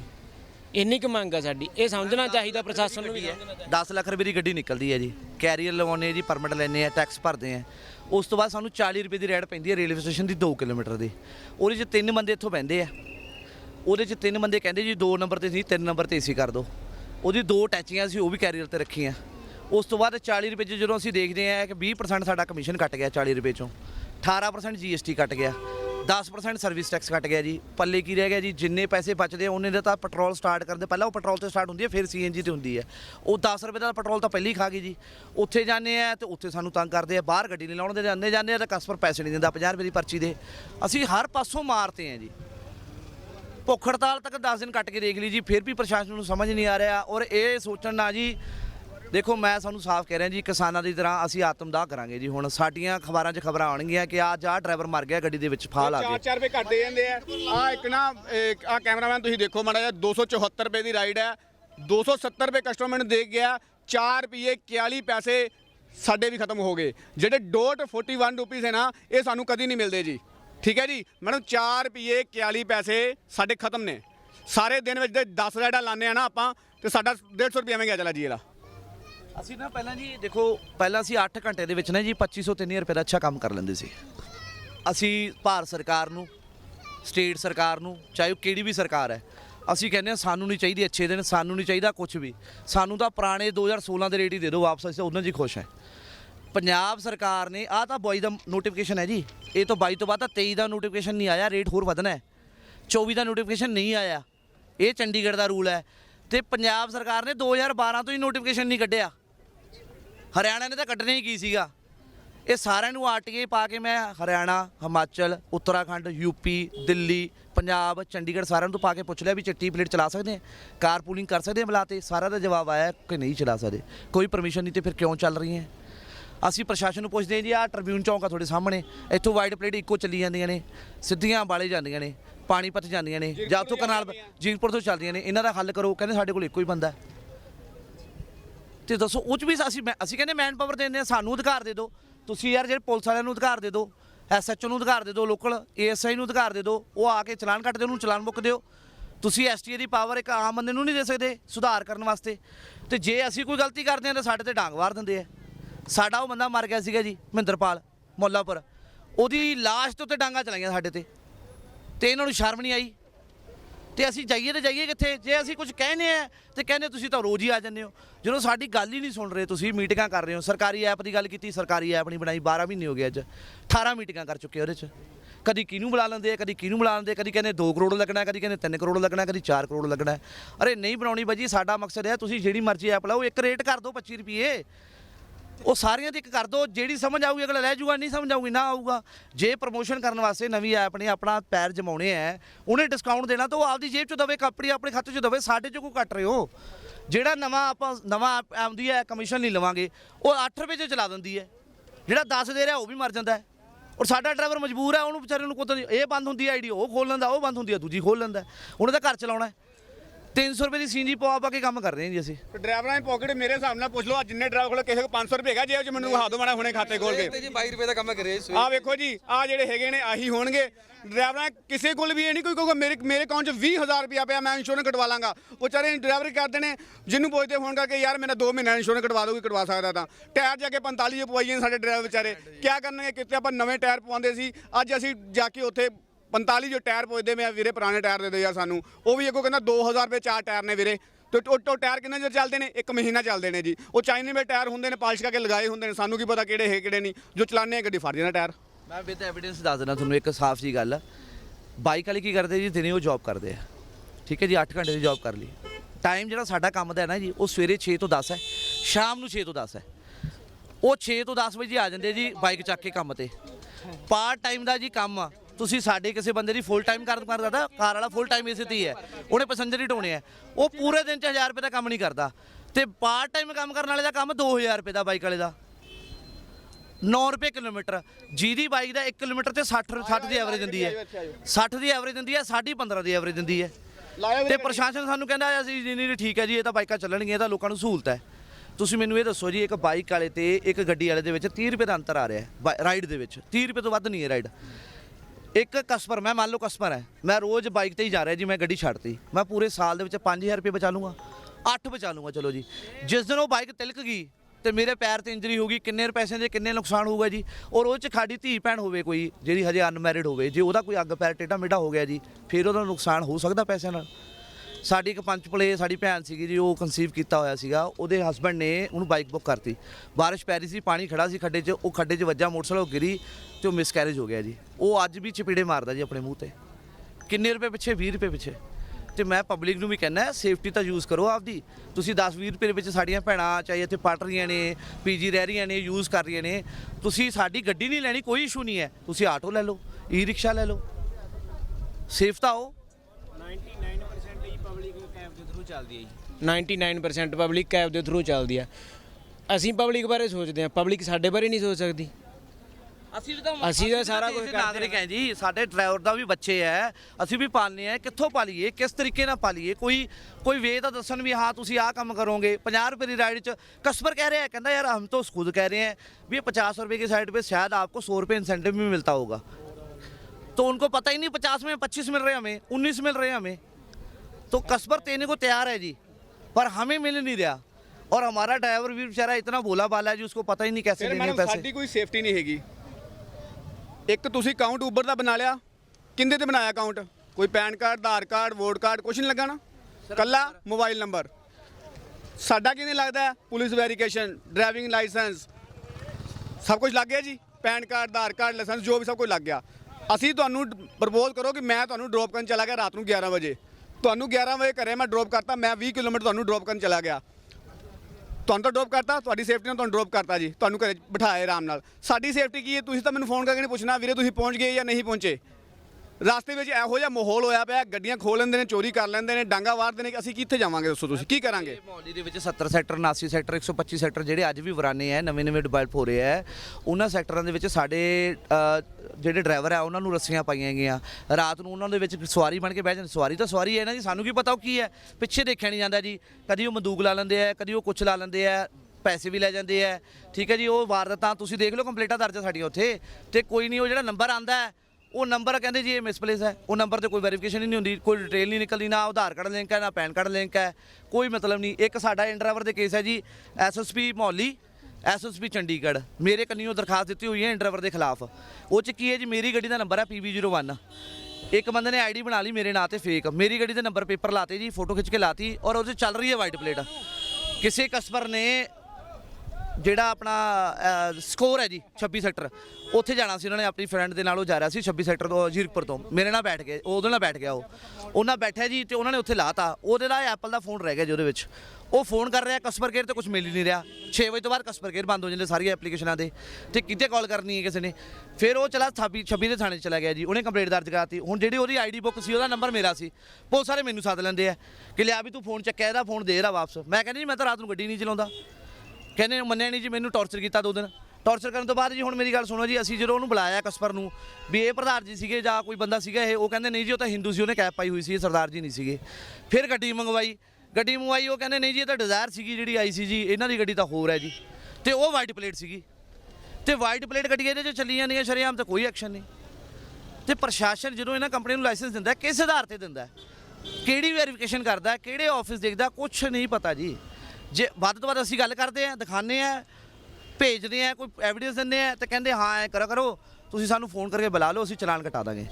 ਇੰਨੀ ਕੁ ਮੰਗ ਆ ਸਾਡੀ। ਇਹ ਸਮਝਣਾ ਚਾਹੀਦਾ ਪ੍ਰਸ਼ਾਸਨ ਨੂੰ ਵੀ। ਚਾਹੀਦਾ 10 ਲੱਖ ਰੁਪਏ ਦੀ ਗੱਡੀ ਨਿਕਲਦੀ ਹੈ ਜੀ। ਕੈਰੀਅਰ ਲਵਾਉਣੇ ਜੀ ਪਰਮਿਟ ਲੈਣੇ ਆ ਟੈਕਸ ਭਰਦੇ ਆ ਉਸ ਤੋਂ ਬਾਅਦ ਸਾਨੂੰ 40 ਰੁਪਏ ਦੀ ਰਾਈਡ ਪੈਂਦੀ ਹੈ ਰੇਲਵੇ ਸਟੇਸ਼ਨ ਦੀ 2 ਕਿਲੋਮੀਟਰ ਦੀ। ਉਹਦੇ 'ਚ ਤਿੰਨ ਬੰਦੇ ਇੱਥੋਂ ਬਹਿੰਦੇ ਆ। ਉਹਦੇ 'ਚ ਤਿੰਨ ਬੰਦੇ ਕਹਿੰਦੇ ਜੀ 2 ਨੰਬਰ ਤੇ ਸੀ 3 ਨੰਬਰ ਤੇ ਏਸੀ ਕਰ ਦਿਓ ਉਹਦੀ ਦੋ ਟੈਚੀਆਂ ਸੀ ਉਹ ਵੀ ਕੈਰੀਅਰ ਤੇ ਰੱਖੀਆਂ। ਉਸ ਤੋਂ ਬਾਅਦ 40 ਰੁਪਏ 'ਚ ਜਦੋਂ ਅਸੀਂ ਦੇਖਦੇ ਆ ਕਿ 20% ਸਾਡਾ ਕਮਿਸ਼ਨ ਕੱਟ ਗਿਆ 40 ਰੁਪਏ 'ਚੋਂ। 18% GST ਕੱਟ ਗਿਆ 10% ਸਰਵਿਸ ਟੈਕਸ ਕੱਟ ਗਿਆ ਜੀ, ਪੱਲੇ ਕੀ ਰਹਿ ਗਿਆ ਜੀ, ਜਿੰਨੇ ਪੈਸੇ ਬਚਦੇ ਆ, ਉਹਨੇ ਦਾ ਤਾਂ ਪੈਟਰੋਲ ਸਟਾਰਟ ਕਰਦੇ ਪਹਿਲਾਂ ਉਹ ਪੈਟਰੋਲ ਤੇ ਸਟਾਰਟ ਹੁੰਦੀ ਹੈ, ਫਿਰ ਸੀਐਨਜੀ ਤੇ ਹੁੰਦੀ ਹੈ। ਉਹ 10 ਰੁਪਏ ਦਾ ਪੈਟਰੋਲ ਤਾਂ ਪਹਿਲਾਂ ਹੀ ਖਾ ਗਈ ਜੀ। ਉੱਥੇ ਜਾਂਦੇ ਆ ਤੇ ਉੱਥੇ ਸਾਨੂੰ ਤੰਗ ਕਰਦੇ ਆ, ਬਾਹਰ ਗੱਡੀ ਨਹੀਂ ਲਾਉਣ ਦੇ ਜਾਂਦੇ ਜਾਂਦੇ ਆ ਤਾਂ ਕਸਟਮਰ ਪੈਸੇ ਨਹੀਂ ਦਿੰਦਾ 50 ਰੁਪਏ ਦੀ ਪਰਚੀ ਦੇ। ਅਸੀਂ ਹਰ ਪਾਸੋਂ ਮਾਰਤੇ ਆ ਜੀ। ਭੁੱਖ ਹੜਤਾਲ ਤੱਕ 10 ਦਿਨ ਕੱਟ ਕੇ ਦੇਖ ਲਈ ਜੀ, ਫਿਰ ਵੀ ਪ੍ਰਸ਼ਾਸਨ ਨੂੰ ਸਮਝ ਨਹੀਂ ਆ ਰਿਹਾ ਔਰ ਇਹ ਸੋਚਣ ਨਾ ਜੀ ਦੇਖੋ, ਮੈਂ ਸਾਨੂੰ ਸਾਫ਼ ਕਹਿ ਰਿਹਾ ਜੀ, ਕਿਸਾਨਾਂ ਦੀ ਤਰ੍ਹਾਂ ਅਸੀਂ ਆਤਮਦਾਹ ਕਰਾਂਗੇ ਜੀ। ਹੁਣ ਸਾਡੀਆਂ ਖਬਰਾਂ 'ਚ ਖਬਰਾਂ ਆਉਣਗੀਆਂ ਕਿ ਅੱਜ ਆਹ ਡਰਾਈਵਰ ਮਰ ਗਿਆ, ਗੱਡੀ ਦੇ ਵਿੱਚ ਫਾਲ ਆ ਗਏ 4-4 ਰੁਪਏ ਘੱਟ ਦੇ ਜਾਂਦੇ ਆ। ਆ ਇੱਕ ਨਾ ਆ ਕੈਮਰਾਮੈਨ ਤੁਸੀਂ ਦੇਖੋ ਮਾੜਾ ਜਿਹਾ 274 ਰੁਪਏ ਦੀ ਰਾਈਡ ਹੈ 270 ਰੁਪਏ ਕਸਟਮਰ ਨੂੰ ਦੇ ਗਿਆ 4 ਰੁਪਏ 41 ਪੈਸੇ ਸਾਡੇ ਵੀ ਖਤਮ ਹੋ ਗਏ। ਜਿਹੜੇ ਡੋਟ 41 ਰੁਪੀਸ ਹੈ ਨਾ, ਇਹ ਸਾਨੂੰ ਕਦੀ ਨਹੀਂ ਮਿਲਦੇ ਜੀ। ਠੀਕ ਹੈ ਜੀ? ਮੈਡਮ 4 ਰੁਪਏ 41 ਪੈਸੇ ਸਾਡੇ ਖਤਮ ਨੇ। ਸਾਰੇ ਦਿਨ ਵਿੱਚ ਜੇ 10 ਰਾਈਡਾਂ ਲਾਣੇ ਆ ਨਾ ਆਪਾਂ, ਤੇ ਸਾਡਾ 150 ਰੁਪਏ ਐਵੇਂ ਗਿਆ ਚਲਾ ਜੀ ਇਹਦਾ। ਅਸੀਂ ਨਾ ਪਹਿਲਾਂ ਜੀ, ਦੇਖੋ, ਪਹਿਲਾਂ ਅਸੀਂ 8 ਘੰਟੇ ਦੇ ਵਿੱਚ ਨਾ ਜੀ 2500 3000 ਰੁਪਏ ਦਾ ਅੱਛਾ ਕੰਮ ਕਰ ਲੈਂਦੇ ਸੀ। ਅਸੀਂ ਭਾਰਤ ਸਰਕਾਰ ਨੂੰ, ਸਟੇਟ ਸਰਕਾਰ ਨੂੰ, ਚਾਹੇ ਉਹ ਕਿਹੜੀ ਵੀ ਸਰਕਾਰ ਹੈ, ਅਸੀਂ ਕਹਿੰਦੇ ਹਾਂ ਸਾਨੂੰ ਨਹੀਂ ਚਾਹੀਦੀ ਅੱਛੇ ਦਿਨ, ਸਾਨੂੰ ਨਹੀਂ ਚਾਹੀਦਾ ਕੁਝ ਵੀ। ਸਾਨੂੰ ਤਾਂ ਪੁਰਾਣੇ 2016 ਦੇ ਰੇਟ ਹੀ ਦੇ ਦਿਓ ਵਾਪਸ, ਅਸੀਂ ਤਾਂ ਉਹਨਾਂ 'ਚ ਖੁਸ਼ ਹੈ। ਪੰਜਾਬ ਸਰਕਾਰ ਨੇ, ਆਹ ਤਾਂ 22 ਦਾ ਨੋਟੀਫਿਕੇਸ਼ਨ ਹੈ ਜੀ। ਇਹ ਤੋਂ 22 ਤੋਂ ਬਾਅਦ ਤਾਂ 23 ਦਾ ਨੋਟੀਫਿਕੇਸ਼ਨ ਨਹੀਂ ਆਇਆ ਰੇਟ ਹੋਰ ਵਧਣਾ ਹੈ। 24 ਦਾ ਨੋਟੀਫਿਕੇਸ਼ਨ ਨਹੀਂ ਆਇਆ। ਇਹ ਚੰਡੀਗੜ੍ਹ ਦਾ ਰੂਲ ਹੈ। ਤੇ ਪੰਜਾਬ ਸਰਕਾਰ ਨੇ 2012 ਤੋਂ ਹੀ ਨੋਟੀਫਿਕੇਸ਼ਨ ਨਹੀਂ ਕੱਢਿਆ। ਹਰਿਆਣਾ ਨੇ ਤਾਂ ਕੱਢਣਾ ਹੀ ਕੀ ਸੀਗਾ? ਇਹ ਸਾਰਿਆਂ ਨੂੰ ਆਰਟੀਏ ਪਾ ਕੇ ਮੈਂ ਹਰਿਆਣਾ ਹਿਮਾਚਲ ਉੱਤਰਾਖੰਡ ਯੂਪੀ ਦਿੱਲੀ ਪੰਜਾਬ ਚੰਡੀਗੜ੍ਹ ਸਾਰਿਆਂ ਨੂੰ ਪਾ ਕੇ ਪੁੱਛ ਲਿਆ ਵੀ ਚਿੱਟੀ ਪਲੇਟ ਚਲਾ ਸਕਦੇ ਆ? ਕਾਰ ਪੂਲਿੰਗ ਕਰ ਸਕਦੇ ਆ ਬੁਲਾ ਤੇ? ਸਾਰਾ ਦਾ ਜਵਾਬ ਆਇਆ ਕਿ ਨਹੀਂ ਚਲਾ ਸਕਦੇ। ਕੋਈ ਪਰਮਿਸ਼ਨ ਨਹੀਂ ਤੇ ਫਿਰ ਕਿਉਂ ਚੱਲ ਰਹੀ ਹੈ ਅਸੀਂ ਪ੍ਰਸ਼ਾਸਨ ਨੂੰ ਪੁੱਛਦੇ ਹਾਂ ਜੀ ਆਹ ਟ੍ਰਿਬਿਊਨ ਚੌਂਕ ਆ ਤੁਹਾਡੇ ਸਾਹਮਣੇ। ਇੱਥੋਂ ਵਾਈਟ ਪਲੇਟ ਇੱਕੋ ਚੱਲੀ ਜਾਂਦੀਆਂ ਨੇ ਸਿੱਧੀਆਂ ਬਾਲੇ ਜਾਂਦੀਆਂ ਨੇ ਪਾਣੀਪਤ ਜਾਂਦੀਆਂ ਨੇ ਜਾਂ ਉੱਥੋਂ ਕਨਾਲ ਜੀਰਪੁਰ ਤੋਂ ਚੱਲਦੀਆਂ ਨੇ ਇਹਨਾਂ ਦਾ ਹੱਲ ਕਰੋ ਕਹਿੰਦੇ ਸਾਡੇ ਕੋਲ ਇੱਕੋ ਹੀ ਬੰਦਾ ਹੈ। ਤੇ ਦੱਸੋ, ਉਹ ਚ ਵੀ ਅਸੀਂ ਮੈਂ- ਅਸੀਂ ਕਹਿੰਦੇ ਮੈਨ ਪਾਵਰ ਦਿੰਦੇ ਆ, ਸਾਨੂੰ ਅਧਿਕਾਰ ਦੇ ਦਿਓ। ਤੁਸੀਂ ਯਾਰ ਜਿਹੜੇ ਪੁਲਿਸ ਵਾਲਿਆਂ ਨੂੰ ਅਧਿਕਾਰ ਦੇ ਦਿਓ ਐਸਐਚਓ ਨੂੰ ਅਧਿਕਾਰ ਦੇ ਦਿਓ ਲੋਕਲ ਏਐਸਆਈ ਨੂੰ ਅਧਿਕਾਰ ਦੇ ਦਿਓ, ਉਹ ਆ ਕੇ ਚਲਾਨ ਕੱਟ ਦਿਓ ਉਹਨੂੰ ਚਲਾਨ ਮੁੱਕ ਦਿਓ। ਤੁਸੀਂ ਐਸਟੀਏ ਦੀ ਪਾਵਰ ਇੱਕ ਆਮ ਬੰਦੇ ਨੂੰ ਨਹੀਂ ਦੇ ਸਕਦੇ ਸੁਧਾਰ ਕਰਨ ਵਾਸਤੇ। ਤੇ ਜੇ ਅਸੀਂ ਕੋਈ ਗਲਤੀ ਕਰਦੇ ਹਾਂ ਤਾਂ ਸਾਡੇ ਤੇ ਡਾਂਗ ਵਾਰ ਦਿੰਦੇ ਆ। ਸਾਡਾ ਉਹ ਬੰਦਾ ਮਰ ਗਿਆ ਸੀਗਾ ਜੀ, ਮਹਿੰਦਰਪਾਲ, ਮੁੱਲਾਪੁਰ। ਉਹਦੀ ਲਾਸ਼ ਤੋਂ ਤੇ ਡਾਂਗਾ ਚਲਾਈਆਂ ਸਾਡੇ ਤੇ। ਤੇ ਇਹਨਾਂ ਨੂੰ ਸ਼ਰਮ ਨਹੀਂ ਆਈ। ਤੇ ਅਸੀਂ ਜਾਈਏ ਤੇ ਜਾਈਏ ਕਿੱਥੇ? ਜੇ ਅਸੀਂ ਕੁਝ ਕਹਿੰਦੇ ਆ ਤੇ ਕਹਿੰਦੇ ਤੁਸੀਂ ਤਾਂ ਰੋਜ਼ ਹੀ ਆ ਜਾਂਦੇ ਹੋ। ਜਦੋਂ ਸਾਡੀ ਗੱਲ ਹੀ ਨਹੀਂ ਸੁਣ ਰਹੇ, ਤੁਸੀਂ ਮੀਟਿੰਗਾਂ ਕਰ ਰਹੇ ਹੋ। ਸਰਕਾਰੀ ਐਪ ਦੀ ਗੱਲ ਕੀਤੀ, ਸਰਕਾਰੀ ਐਪ ਨਹੀਂ ਬਣਾਈ 12 ਮਹੀਨੇ ਹੋ ਗਏ ਅੱਜ। 18 ਮੀਟਿੰਗਾਂ ਕਰ ਚੁੱਕੇ ਉਹਦੇ 'ਚ। ਕਦੀ ਕਿਹਨੂੰ ਬੁਲਾ ਲੈਂਦੇ ਆ, ਕਦੀ ਕਿਹਨੂੰ ਬੁਲਾ ਲੈਂਦੇ ਕਦੀ ਕਹਿੰਦੇ 2 ਕਰੋੜ ਲੱਗਣਾ, ਕਦੀ ਕਹਿੰਦੇ 3 ਕਰੋੜ ਲੱਗਣਾ, ਕਦੀ 4 ਕਰੋੜ ਲੱਗਣਾ। ਅਰੇ ਨਹੀਂ ਬਣਾਉਣੀ ਬਾਜੀ, ਸਾਡਾ ਮਕਸਦ ਹੈ ਤੁਸੀਂ ਜਿਹੜੀ ਮਰਜ਼ੀ ਐਪ ਲਾਓ, ਇੱਕ ਰੇਟ ਕਰ ਦਿਓ 25 ਰੁਪਏ ਉਹ ਸਾਰੀਆਂ ਦੀ ਇੱਕ ਕਰ ਦੋ, ਜਿਹੜੀ ਸਮਝ ਆਊਗੀ ਅਗਲਾ ਲੈ ਜੂਗਾ ਨਹੀਂ ਸਮਝ ਆਊਗੀ, ਨਾ ਆਊਗਾ। ਜੇ ਪ੍ਰਮੋਸ਼ਨ ਕਰਨ ਵਾਸਤੇ ਨਵੀਂ ਐਪ ਨੇ ਆਪਣਾ ਪੈਰ ਜਮਾਉਣੇ ਆ ਉਹਨੇ ਡਿਸਕਾਊਂਟ ਦੇਣਾ ਤਾਂ ਉਹ ਆਪਦੀ ਜੇਬ ਚੋਂ ਦਵੇ ਕੱਪੜੀ ਆਪਣੇ ਖਾਤੇ 'ਚ ਦਵੇ, ਸਾਡੇ ਚੋਂ ਕੋ ਕੱਟ ਰਹੇ ਹੋ। ਜਿਹੜਾ ਨਵਾਂ ਆਪਾਂ, ਨਵਾਂ ਐਪ ਆਉਂਦੀ ਹੈ ਕਮਿਸ਼ਨ ਨਹੀਂ ਲਵਾਂਗੇ, ਉਹ 8 ਰੁਪਏ 'ਚ ਚਲਾ ਦਿੰਦੀ ਹੈ ਜਿਹੜਾ 10 ਦੇ ਰਿਹਾ ਉਹ ਵੀ ਮਰ ਜਾਂਦਾ ਹੈ ਔਰ ਸਾਡਾ ਡਰਾਈਵਰ ਮਜਬੂਰ ਹੈ ਉਹਨੂੰ ਵਿਚਾਰੇ ਨੂੰ ਕੋਤਾਂ ਇਹ ਬੰਦ ਹੁੰਦੀ ਹੈ ਆਈਡੀ, ਉਹ ਖੋਲ ਲੈਂਦਾ, ਉਹ ਬੰਦ ਹੁੰਦੀ ਹੈ ਦੂਜੀ ਖੋਲ ਲੈਂਦਾ ਉਹਨੇ ਤਾਂ ਘਰ ਚਲਾਉਣਾ ਹੈ 300 ਰੁਪਏ ਦੀ ਸੀਂਜੀ ਪਵਾ ਪਾ ਕੇ ਕੰਮ ਕਰ ਰਹੇ ਹਾਂ ਜੀ ਅਸੀਂ। ਡਰਾਈਵਰਾਂ ਦੀ ਪਾਕਟ ਮੇਰੇ ਹਿਸਾਬ ਨਾਲ ਪੁੱਛ ਲਓ ਅੱਜ ਜਿੰਨੇ ਡਰਾਈਵਰ ਕੋਲ ਕਿਸੇ ਕੋਲ 500 ਰੁਪਏ ਹੈਗਾ ਜੇਬ 'ਚ ਮੈਨੂੰ ਵਿਖਾ ਦਿਓ ਮਾੜਾ ਹੁਣੇ ਖਾਤੇ ਖੋਲ ਕੇ। ਤੇ ਜੀ 22 ਰੁਪਏ ਦਾ ਕੰਮ ਕਰੇ ਆ ਵੇਖੋ ਜੀ ਆ ਜਿਹੜੇ ਹੈਗੇ ਨੇ ਆਹੀ ਹੋਣਗੇ। ਡਰਾਈਵਰਾਂ ਕਿਸੇ ਕੋਲ ਵੀ ਇਹ ਨਹੀਂ ਕੋਈ ਕਹੂਗਾ ਮੇਰੇ ਮੇਰੇ ਅਕਾਊਂਟ 'ਚ 20000 ਰੁਪਇਆ ਪਿਆ ਮੈਂ ਇੰਸ਼ੋਰੈਂਸ ਕਟਵਾ ਲਾਂਗਾ। ਉਹ ਵਿਚਾਰੇ ਡਰਾਈਵਰ ਕਰਦੇ ਨੇ ਜਿਹਨੂੰ ਪੁੱਛਦੇ ਫੋਨ ਕਰਕੇ ਯਾਰ ਮੇਰਾ 2 ਮਹੀਨਿਆਂ ਇੰਸ਼ੋਰੈਂਸ ਕਟਵਾ ਦੋਗੇ ਕਟਵਾ ਸਕਦਾ ਤਾਂ। ਟਾਇਰ ਜਾ ਕੇ 45 ਜੋ ਪਵਾਈਏ ਸਾਡੇ ਡਰਾਈਵਰ ਵਿਚਾਰੇ। ਕੀ ਕਰਨਗੇ ਕਿਤੇ ਆਪਾਂ ਨਵੇਂ ਟਾਇਰ ਪਵਾਉਂਦੇ ਸੀ ਅੱਜ ਅਸੀਂ ਜਾ ਕੇ ਉੱਥੇ 45 ਜੋ ਟਾਇਰ ਪੁੱਛਦੇ ਮੈਂ ਵੀਰੇ ਪੁਰਾਣੇ ਟਾਇਰ ਦੇ ਦਿਓ ਯਾਰ ਸਾਨੂੰ। ਉਹ ਵੀ ਅੱਗੋਂ ਕਹਿੰਦਾ 2000 ਰੁਪਏ ਚਾਰ ਟਾਇਰ ਨੇ ਵੀਰੇ। ਤੇ ਉਹ ਟਾਇਰ ਕਿੰਨਾ ਚਿਰ ਚੱਲਦੇ ਨੇ? ਇੱਕ ਮਹੀਨਾ ਚੱਲਦੇ ਨੇ ਜੀ। ਉਹ ਚਾਈਨੇ ਦੇ ਟਾਇਰ ਹੁੰਦੇ ਨੇ, ਪਾਲਿਸ਼ ਕਰਕੇ ਲਗਾਏ ਹੁੰਦੇ ਨੇ। ਸਾਨੂੰ ਕੀ ਪਤਾ ਕਿਹੜੇ ਹੈ, ਕਿਹੜੇ ਨਹੀਂ। ਜੋ ਚਲਾਉਂਦੇ ਆ, ਗੱਡੀ ਫੜ ਜਾਂਦਾ ਟਾਇਰ। ਮੈਂ ਵੀ ਤਾਂ ਐਵੀਡੈਂਸ ਦੱਸ ਦਿੰਦਾ ਤੁਹਾਨੂੰ ਇੱਕ ਸਾਫ਼ ਜੀ ਗੱਲ। ਬਾਈਕ ਵਾਲੇ ਕੀ ਕਰਦੇ ਜੀ? ਦਿਨੇ ਉਹ ਜੌਬ ਕਰਦੇ ਆ। ਠੀਕ ਹੈ ਜੀ? 8 ਘੰਟੇ ਦੀ ਜੌਬ ਕਰ ਲਈ। ਟਾਈਮ ਜਿਹੜਾ ਸਾਡਾ ਕੰਮ ਦਾ ਹੈ ਨਾ ਜੀ, ਉਹ ਸਵੇਰੇ 6 ਤੋਂ 10 ਹੈ। ਸ਼ਾਮ ਨੂੰ 6 ਤੋਂ 10 ਹੈ। ਉਹ 6 ਤੋਂ 10 ਵਜੇ ਆ ਜਾਂਦੇ ਜੀ ਬਾਈਕ ਚੱਕ ਕੇ ਕੰਮ ਤੇ। ਪਾਰਟ ਟਾਈਮ ਦਾ ਜੀ ਕੰਮ ਆ। ਤੁਸੀਂ ਸਾਡੇ ਕਿਸੇ ਬੰਦੇ ਦੀ ਫੁੱਲ ਟਾਈਮ ਕਰ ਕਰਦਾ ਕਾਰ ਵਾਲਾ ਫੁੱਲ ਟਾਈਮ ਇਸੇ ਤੇ ਹੀ ਹੈ। ਉਹਨੇ ਪੈਸੰਜਰ ਹੀ ਢੋਣੇ ਆ। ਉਹ ਪੂਰੇ ਦਿਨ ਚ 1000 ਰੁਪਏ ਦਾ ਕੰਮ ਨਹੀਂ ਕਰਦਾ। ਤੇ ਪਾਰਟ ਟਾਈਮ ਕੰਮ ਕਰਨ ਵਾਲੇ ਦਾ ਕੰਮ 2000 ਰੁਪਏ ਦਾ ਬਾਈਕ ਵਾਲੇ ਦਾ। 9 ਰੁਪਏ ਕਿਲੋਮੀਟਰ। ਜਿਹਦੀ ਬਾਈਕ ਦਾ 1 ਕਿਲੋਮੀਟਰ ਤੇ 60 60 ਦੀ ਐਵਰੇਜ ਦਿੰਦੀ ਹੈ। 60 ਦੀ ਐਵਰੇਜ ਦਿੰਦੀ ਹੈ ਸਾਡੀ 15 ਦੀ ਐਵਰੇਜ ਦਿੰਦੀ ਹੈ। ਤੇ ਪ੍ਰਸ਼ਾਸਨ ਸਾਨੂੰ ਕਹਿੰਦਾ ਅਸੀਂ ਜੀ ਨਹੀਂ ਠੀਕ ਹੈ ਜੀ ਇਹ ਤਾਂ ਬਾਈਕਾਂ ਚੱਲਣਗੀਆਂ ਇਹ ਤਾਂ ਲੋਕਾਂ ਨੂੰ ਸਹੂਲਤ ਹੈ। ਤੁਸੀਂ ਮੈਨੂੰ ਇਹ ਦੱਸੋ ਜੀ ਇੱਕ ਬਾਈਕ ਵਾਲੇ ਤੇ ਇੱਕ ਗੱਡੀ ਵਾਲੇ ਦੇ ਵਿੱਚ 30 ਰੁਪਏ ਦਾ ਅੰਤਰ ਆ ਰਿਹਾ ਹੈ ਰਾਈਡ ਦੇ ਵਿੱਚ। 30 ਰੁਪਏ ਤੋਂ ਵੱਧ ਨਹੀਂ ਹੈ ਰਾਈਡ ਇੱਕ ਕਸਟਮਰ ਮੈਂ ਮੰਨ ਲਓ ਕਸਟਮਰ ਹੈ। ਮੈਂ ਰੋਜ਼ ਬਾਈਕ ਤੇ ਹੀ ਜਾ ਰਿਹਾ ਜੀ, ਮੈਂ ਗੱਡੀ ਛੱਡਤੀ। ਮੈਂ ਪੂਰੇ ਸਾਲ ਦੇ ਵਿੱਚ 5000 ਰੁਪਏ ਬਚਾ ਲੂੰਗਾ। 8 ਬਚਾ ਲੂੰਗਾ, ਚਲੋ ਜੀ। ਜਿਸ ਦਿਨ ਉਹ ਬਾਈਕ ਤਿਲਕ ਗਈ ਤੇ ਮੇਰੇ ਪੈਰ ਤੇ ਇੰਜਰੀ ਹੋ ਗਈ, ਕਿੰਨੇ ਪੈਸੇ ਦੇ, ਕਿੰਨੇ ਨੁਕਸਾਨ ਹੋਊਗਾ ਜੀ। ਔਰ ਉਹ ਚ ਖਾਡੀ ਧੀ ਭੈਣ ਹੋਵੇ ਕੋਈ, ਜਿਹੜੀ ਹਜੇ ਅਨਮੈਰਿਡ ਹੋਵੇ, ਜੇ ਉਹਦਾ ਕੋਈ ਅੱਗ ਪੈਰ ਟੇਢਾ ਮੇਢਾ ਹੋ ਗਿਆ ਜੀ, ਫਿਰ ਉਹਦਾ ਨੁਕਸਾਨ ਹੋ ਸਕਦਾ ਪੈਸਿਆਂ ਨਾਲ? ਸਾਡੀ ਇੱਕ ਪੰਚ ਪਲੇ ਸਾਡੀ ਭੈਣ ਸੀਗੀ ਜੀ, ਉਹ ਕਨਸੀਵ ਕੀਤਾ ਹੋਇਆ ਸੀਗਾ। ਉਹਦੇ ਹਸਬੰਡ ਨੇ ਉਹਨੂੰ ਬਾਈਕ ਬੁੱਕ ਕਰਤੀ। ਬਾਰਿਸ਼ ਪੈ ਰਹੀ ਸੀ, ਪਾਣੀ ਖੜਾ ਸੀ ਖੱਡੇ 'ਚ, ਉਹ ਖੱਡੇ 'ਚ ਵੱਜਾ, ਮੋਟਰਸਾਈਕਲ ਉਹ ਗਿਰੀ ਤੇ ਉਹ ਮਿਸਕੈਰੇਜ ਹੋ ਗਿਆ ਜੀ। ਉਹ ਅੱਜ ਵੀ ਚਪੇੜੇ ਮਾਰਦਾ ਜੀ ਆਪਣੇ ਮੂੰਹ ਤੇ। ਕਿੰਨੇ ਰੁਪਏ ਪਿੱਛੇ? 20 ਰੁਪਏ ਪਿੱਛੇ। ਤੇ ਮੈਂ ਪਬਲਿਕ ਨੂੰ ਵੀ ਕਹਿੰਦਾ ਸੇਫਟੀ ਤਾਂ ਯੂਜ਼ ਕਰੋ ਆਪਦੀ। ਤੁਸੀਂ 10 20 ਰੁਪਏ ਵਿੱਚ ਸਾਡੀਆਂ ਭੈਣਾਂ ਚਾਹੇ ਇੱਥੇ ਪੜ ਰਹੀਆਂ ਨੇ, ਪੀਜੀ ਰਹਿ ਰਹੀਆਂ ਨੇ ਯੂਜ਼ ਕਰ ਰਹੀਆਂ ਨੇ, ਤੁਸੀਂ ਸਾਡੀ ਗੱਡੀ ਨਹੀਂ ਲੈਣੀ, ਕੋਈ ਇਸ਼ੂ ਨਹੀਂ ਹੈ। ਤੁਸੀਂ ਆਟੋ ਲੈ ਲਓ ਈ ਰਿਕਸ਼ਾ ਲੈ ਲਓ। ਸੇਫ ਤਾਂ ਹੋ 99% ਹੀ ਪਬਲਿਕ ਕੈਬ ਦੇ ਥਰੂ ਚੱਲਦੀ ਹੈ ਜੀ 99% ਪਬਲਿਕ ਕੈਬ ਦੇ ਥਰੂ ਚੱਲਦੀ ਆ ਅਸੀਂ ਪਬਲਿਕ ਬਾਰੇ ਸੋਚਦੇ ਆ ਪਬਲਿਕ ਸਾਡੇ ਬਾਰੇ ਨਹੀਂ ਸੋਚ ਸਕਦੀ ਅਸੀਂ ਵੀ ਤਾਂ ਅਸੀਂ ਤਾਂ ਸਾਰਾ ਕੁਝ ਕਰਦੇ ਨਾਗਰਿਕ ਹੈ ਜੀ ਸਾਡੇ ਡਰਾਈਵਰ ਦਾ ਵੀ ਬੱਚੇ ਹੈ ਅਸੀਂ ਵੀ ਪਾਲਨੇ ਆ ਕਿੱਥੋਂ ਪਾਲੀਏ ਕਿਸ ਤਰੀਕੇ ਨਾਲ ਪਾਲੀਏ ਕੋਈ ਕੋਈ ਵੇ ਤਾਂ ਦੱਸਣ ਵੀ ਹਾਂ ਤੁਸੀਂ ਆਹ ਕੰਮ ਕਰੋਗੇ 50 ਰੁਪਏ ਦੀ ਰਾਈਡ ਚ ਕਸਟਮਰ ਕਹਿ ਰਿਹਾ ਹੈ ਕਹਿੰਦਾ यार हम तो खुद कह रहे हैं भी ये पचास रुपए की साइड पे शायद आपको सौ रुपये इंसेंटिव भी मिलता होगा तो उनको पता ही नहीं पचास में पच्चीस मिल रहे हैं हमें उन्नीस मिल रहे हैं हमें तो कस्टमर देने को तैयार है जी पर हमें मिल नहीं रहा और हमारा ड्राइवर भी बेचारा इतना भोला भाला है जी उसको पता ही नहीं कैसे ਫਿਰ देने हैं ਮੈਡਮ पैसे ਸਾਡੀ ਕੋਈ ਸੇਫਟੀ ਨਹੀਂ ਹੈਗੀ ਇੱਕ ਤੁਸੀਂ ਅਕਾਊਂਟ ਉਬਰ ਦਾ ਬਣਾ ਲਿਆ ਕਿੰਦੇ ਤੇ ਬਣਾਇਆ ਅਕਾਊਂਟ ਕੋਈ PAN card Aadhaar card vote card ਕੁਝ ਨਹੀਂ ਲੱਗਾ ਨਾ ਕੱਲਾ ਮੋਬਾਈਲ ਨੰਬਰ ਸਾਡਾ ਕਿਹਨੇ ਲੱਗਦਾ ਹੈ? ਪੁਲਿਸ ਵੈਰੀਫਿਕੇਸ਼ਨ ਡਰਾਈਵਿੰਗ ਲਾਇਸੈਂਸ ਸਭ ਕੁਝ ਲੱਗ ਗਿਆ ਜੀ PAN card Aadhaar card licence ਜੋ ਵੀ ਸਭ ਕੁਝ ਲੱਗ ਗਿਆ ਅਸੀਂ ਤੁਹਾਨੂੰ ਪ੍ਰਪੋਜ਼ ਕਰੋ ਕਿ ਮੈਂ ਤੁਹਾਨੂੰ ਡ੍ਰੌਪ ਕਰਨ ਚਲਾ ਗਿਆ ਰਾਤ ਨੂੰ 11 ਵਜੇ ਤੁਹਾਨੂੰ 11 ਵਜੇ ਘਰੇ ਮੈਂ ਡ੍ਰੌਪ ਕਰਤਾ, ਮੈਂ 20 ਕਿਲੋਮੀਟਰ ਤੁਹਾਨੂੰ ਡ੍ਰੌਪ ਕਰਨ ਚਲਾ ਗਿਆ। ਤੁਹਾਨੂੰ ਤਾਂ ਡ੍ਰੌਪ ਕਰਤਾ, ਤੁਹਾਡੀ ਸੇਫਟੀ ਨਾਲ ਤੁਹਾਨੂੰ ਡ੍ਰੌਪ ਕਰਤਾ ਜੀ, ਤੁਹਾਨੂੰ ਘਰੇ ਬਿਠਾਏ ਆਰਾਮ ਨਾਲ। ਸਾਡੀ ਸੇਫਟੀ ਕੀ ਹੈ? ਤੁਸੀਂ ਤਾਂ ਮੈਨੂੰ ਫੋਨ ਕਰਕੇ ਨਹੀਂ ਪੁੱਛਣਾ, ਵੀਰੇ ਤੁਸੀਂ ਪਹੁੰਚ ਗਏ ਜਾਂ ਨਹੀਂ ਪਹੁੰਚੇ? ਰਸਤੇ ਵਿੱਚ ਇਹੋ ਜਿਹਾ ਮਾਹੌਲ ਹੋਇਆ ਪਿਆ, ਗੱਡੀਆਂ ਖੋਲ ਲੈਂਦੇ ਨੇ, ਚੋਰੀ ਕਰ ਲੈਂਦੇ ਨੇ, ਡਾਂਗਾ ਵਾਰਦੇ ਨੇ ਅਸੀਂ ਕਿੱਥੇ ਜਾਵਾਂਗੇ ਦੱਸੋ ਤੁਸੀਂ? ਕੀ ਕਰਾਂਗੇ? ਮੌਲੀ ਦੇ ਵਿੱਚ 70 ਸੈਕਟਰ 79 ਸੈਕਟਰ 125 ਸੈਕਟਰ ਜਿਹੜੇ ਅੱਜ ਵੀ ਵਰਾਨੇ ਆ, ਨਵੇਂ ਨਵੇਂ ਡਿਵੈਲਪ ਹੋ ਰਹੇ ਆ। ਉਹਨਾਂ ਸੈਕਟਰਾਂ ਦੇ ਵਿੱਚ ਸਾਡੇ ਜਿਹੜੇ ਡਰਾਈਵਰ ਆ, ਉਹਨਾਂ ਨੂੰ ਰੱਸੀਆਂ ਪਾਈਆਂ ਗਈਆਂ। ਰਾਤ ਨੂੰ ਉਹਨਾਂ ਦੇ ਵਿੱਚ ਸਵਾਰੀ ਬਣ ਕੇ ਬਹਿ ਜਾਂਦੇ। ਸਵਾਰੀ ਤਾਂ ਸਵਾਰੀ ਹੈ ਨਾ ਜੀ, ਸਾਨੂੰ ਕੀ ਪਤਾ ਉਹ ਕੀ ਹੈ? ਪਿੱਛੇ ਦੇਖਿਆ ਨਹੀਂ ਜਾਂਦਾ ਜੀ। ਕਦੀ ਉਹ ਬੰਦੂਕ ਲਾ ਲੈਂਦੇ ਆ, ਕਦੀ ਉਹ ਕੁਛ ਲਾ ਲੈਂਦੇ ਆ, ਪੈਸੇ ਵੀ ਲੈ ਜਾਂਦੇ ਆ। ਠੀਕ ਹੈ ਜੀ, ਉਹ ਵਾਰਦਾਤਾਂ ਤੁਸੀਂ ਦੇਖ ਲਓ, ਕੰਪਲੀਟਾਂ ਦਰਜ ਆ ਸਾਡੀਆਂ ਉੱਥੇ। ਤੇ ਕੋਈ ਨਹੀਂ, ਉਹ ਜਿਹੜਾ ਨੰਬਰ ਆਂਦਾ ਹੈ ਉਹ ਨੰਬਰ ਕਹਿੰਦੇ ਜੀ ਇਹ ਮਿਸਪਲੇਸ ਹੈ। ਉਹ ਨੰਬਰ ਤੇ ਕੋਈ ਵੈਰੀਫਿਕੇਸ਼ਨ ਹੀ ਨਹੀਂ ਹੁੰਦੀ, ਕੋਈ ਡਿਟੇਲ ਨਹੀਂ ਨਿਕਲਦੀ, ਨਾ ਆਧਾਰ ਕਾਰਡ ਲਿੰਕ ਹੈ, ਨਾ ਪੈਨ ਕਾਰਡ ਲਿੰਕ ਹੈ, ਕੋਈ ਮਤਲਬ ਨਹੀਂ। ਇੱਕ ਸਾਡਾ ਇੰਡਰਾਈਵਰ ਦੇ ਕੇਸ ਹੈ ਜੀ ਐਸਐਸਪੀ ਮੌਲੀ ਐਸਐਸਪੀ ਚੰਡੀਗੜ੍ਹ। ਮੇਰੇ ਕੰਨੀਓ ਦਰਖਾਸਤ ਦਿੱਤੀ ਹੋਈ ਹੈ ਇੰਡਰਾਈਵਰ ਦੇ ਖਿਲਾਫ। ਉਹ ਚ ਕੀ ਹੈ ਜੀ, ਮੇਰੀ ਗੱਡੀ ਦਾ ਨੰਬਰ ਹੈ PB01 ਇੱਕ ਬੰਦੇ ਨੇ ਆਈਡੀ ਬਣਾ ਲਈ, ਮੇਰੇ ਨਾਂ ਤੇ ਫੇਕ ਮੇਰੀ ਗੱਡੀ ਦੇ ਨੰਬਰ ਪੇਪਰ ਲਾਤੇ ਜੀ ਫੋਟੋ ਖਿੱਚ ਕੇ ਲਾਤੀ ਔਰ ਉਹਦੇ 'ਚ ਚੱਲ ਰਹੀ ਹੈ ਵਾਈਟ ਪਲੇਟ ਕਿਸੇ ਕਸਟਮਰ ਨੇ ਜਿਹੜਾ ਆਪਣਾ ਸਕੋਰ ਹੈ ਜੀ 26 ਸੈਕਟਰ। ਉੱਥੇ ਜਾਣਾ ਸੀ ਉਹਨਾਂ ਨੇ, ਆਪਣੀ ਫਰੈਂਡ ਦੇ ਨਾਲ ਉਹ ਜਾ ਰਿਹਾ ਸੀ 26 ਸੈਕਟਰ ਤੋਂ ਜੀਰਕਪੁਰ ਤੋਂ। ਮੇਰੇ ਨਾਲ ਬੈਠ ਗਏ ਉਹਦੇ ਨਾਲ ਬੈਠ ਗਿਆ ਉਹ। ਉਹਨਾਂ ਬੈਠਿਆ ਜੀ ਤੇ ਉਹਨਾਂ ਨੇ ਉੱਥੇ ਲਾਤਾ। ਉਹਦੇ ਨਾਲ ਐਪਲ ਦਾ ਫੋਨ ਰਹਿ ਗਿਆ ਜੀ ਉਹਦੇ ਵਿੱਚ। ਉਹ ਫੋਨ ਕਰ ਰਿਹਾ ਕਸਟਮਰ ਕੇਅਰ ਤੇ ਕੁਝ ਮਿਲ ਹੀ ਨਹੀਂ ਰਿਹਾ। 6 ਵਜੇ ਤੋਂ ਬਾਅਦ ਕਸਟਮਰ ਕੇਅਰ ਬੰਦ ਹੋ ਜਾਂਦੇ ਸਾਰੀਆਂ ਐਪਲੀਕੇਸ਼ਨਾਂ ਦੇ। ਤੇ ਕਿਤੇ ਕਾਲ ਕਰਨੀ ਹੈ ਕਿਸੇ ਨੇ? ਫਿਰ ਉਹ ਚਲਾ 26 26 ਦੇ ਥਾਣੇ 'ਚ ਚਲਾ ਗਿਆ ਜੀ। ਉਹਨੇ ਕੰਪਲੇਂਟ ਦਰਜ ਕਰਾਤੀ। ਹੁਣ ਜਿਹੜੀ ਉਹਦੀ ਆਈਡੀ ਬੁੱਕ ਸੀ, ਉਹਦਾ ਨੰਬਰ ਮੇਰਾ ਸੀ। ਪੁਲਿਸ ਸਾਰੇ ਮੈਨੂੰ ਸੱਦ ਲੈਂਦੇ ਆ ਕਿ ਲਿਆ ਵੀ ਤੂੰ ਫੋਨ ਚੱਕਿਆ, ਇਹਦਾ ਫੋਨ ਦੇ ਇਹਦਾ ਵਾਪਸ। ਮੈਂ ਕਹਿੰਦਾ ਜੀ, ਮੈਂ ਤਾਂ ਰਾਤ ਨੂੰ ਗੱਡੀ ਨਹੀਂ ਚਲਾਉਂਦਾ। ਕਹਿੰਦੇ ਮੰਨਿਆ ਨਹੀਂ ਜੀ, ਮੈਨੂੰ ਟੌਰਚਰ ਕੀਤਾ ਦੋ ਦਿਨ। ਟੌਰਚਰ ਕਰਨ ਤੋਂ ਬਾਅਦ ਜੀ, ਹੁਣ ਮੇਰੀ ਗੱਲ ਸੁਣੋ ਜੀ, ਅਸੀਂ ਜਦੋਂ ਉਹਨੂੰ ਬੁਲਾਇਆ ਕਸਪਰ ਨੂੰ, ਵੀ ਇਹ ਪ੍ਰਧਾਨ ਜੀ ਸੀਗੇ ਜਾਂ ਕੋਈ ਬੰਦਾ ਸੀਗਾ ਇਹ, ਉਹ ਕਹਿੰਦੇ, ਨਹੀਂ ਜੀ, ਉਹ ਤਾਂ ਹਿੰਦੂ ਸੀ, ਉਹਨੇ ਕੈਪ ਪਾਈ ਹੋਈ ਸੀ, ਇਹ ਸਰਦਾਰ ਜੀ ਨਹੀਂ ਸੀਗੇ। ਫਿਰ ਗੱਡੀ ਮੰਗਵਾਈ। ਗੱਡੀ ਮੰਗਵਾਈ, ਉਹ ਕਹਿੰਦੇ, ਨਹੀਂ ਜੀ, ਇਹ ਤਾਂ ਡਿਜ਼ਾਇਰ ਸੀਗੀ ਜਿਹੜੀ ਆਈ ਸੀ ਜੀ, ਇਹਨਾਂ ਦੀ ਗੱਡੀ ਤਾਂ ਹੋਰ ਹੈ ਜੀ। ਤੇ ਉਹ ਵਾਈਟ ਪਲੇਟ ਸੀਗੀ। ਤੇ ਵਾਈਟ ਪਲੇਟ ਗੱਡੀਆਂ ਇਹਦੇ 'ਚ ਚੱਲੀਆਂ ਨਹੀਂ ਸ਼ਰੇਆਮ, ਤਾਂ ਕੋਈ ਐਕਸ਼ਨ ਨਹੀਂ। ਤੇ ਪ੍ਰਸ਼ਾਸਨ ਜਦੋਂ ਇਹਨਾਂ ਕੰਪਨੀ ਨੂੰ ਲਾਇਸੈਂਸ ਦਿੰਦਾ, ਕਿਸ ਆਧਾਰ ਤੇ ਦਿੰਦਾ? ਕਿਹੜੀ ਵੈਰੀਫਿਕੇਸ਼ਨ ਕਰਦਾ, ਕਿਹੜੇ ਆਫਿਸ ਦੇਖਦਾ ਕੁਝ ਨਹੀਂ ਪਤਾ ਜੀ। ਜੇ ਵੱਧ ਤੋਂ ਵੱਧ ਅਸੀਂ ਗੱਲ ਕਰਦੇ ਆ ਦਿਖਾਉਂਦੇ ਆ ਭੇਜਦੇ ਆ ਕੋਈ ਐਵੀਡੈਂਸ ਦਿੰਦੇ ਆ ਤੇ ਕਹਿੰਦੇ, ਹਾਂ, ਐ ਕਰੋ ਕਰੋ, ਤੁਸੀਂ ਸਾਨੂੰ ਫੋਨ ਕਰਕੇ ਬੁਲਾ ਲਓ, ਅਸੀਂ ਚਲਾਨ ਕਟਾ ਦਾਂਗੇ।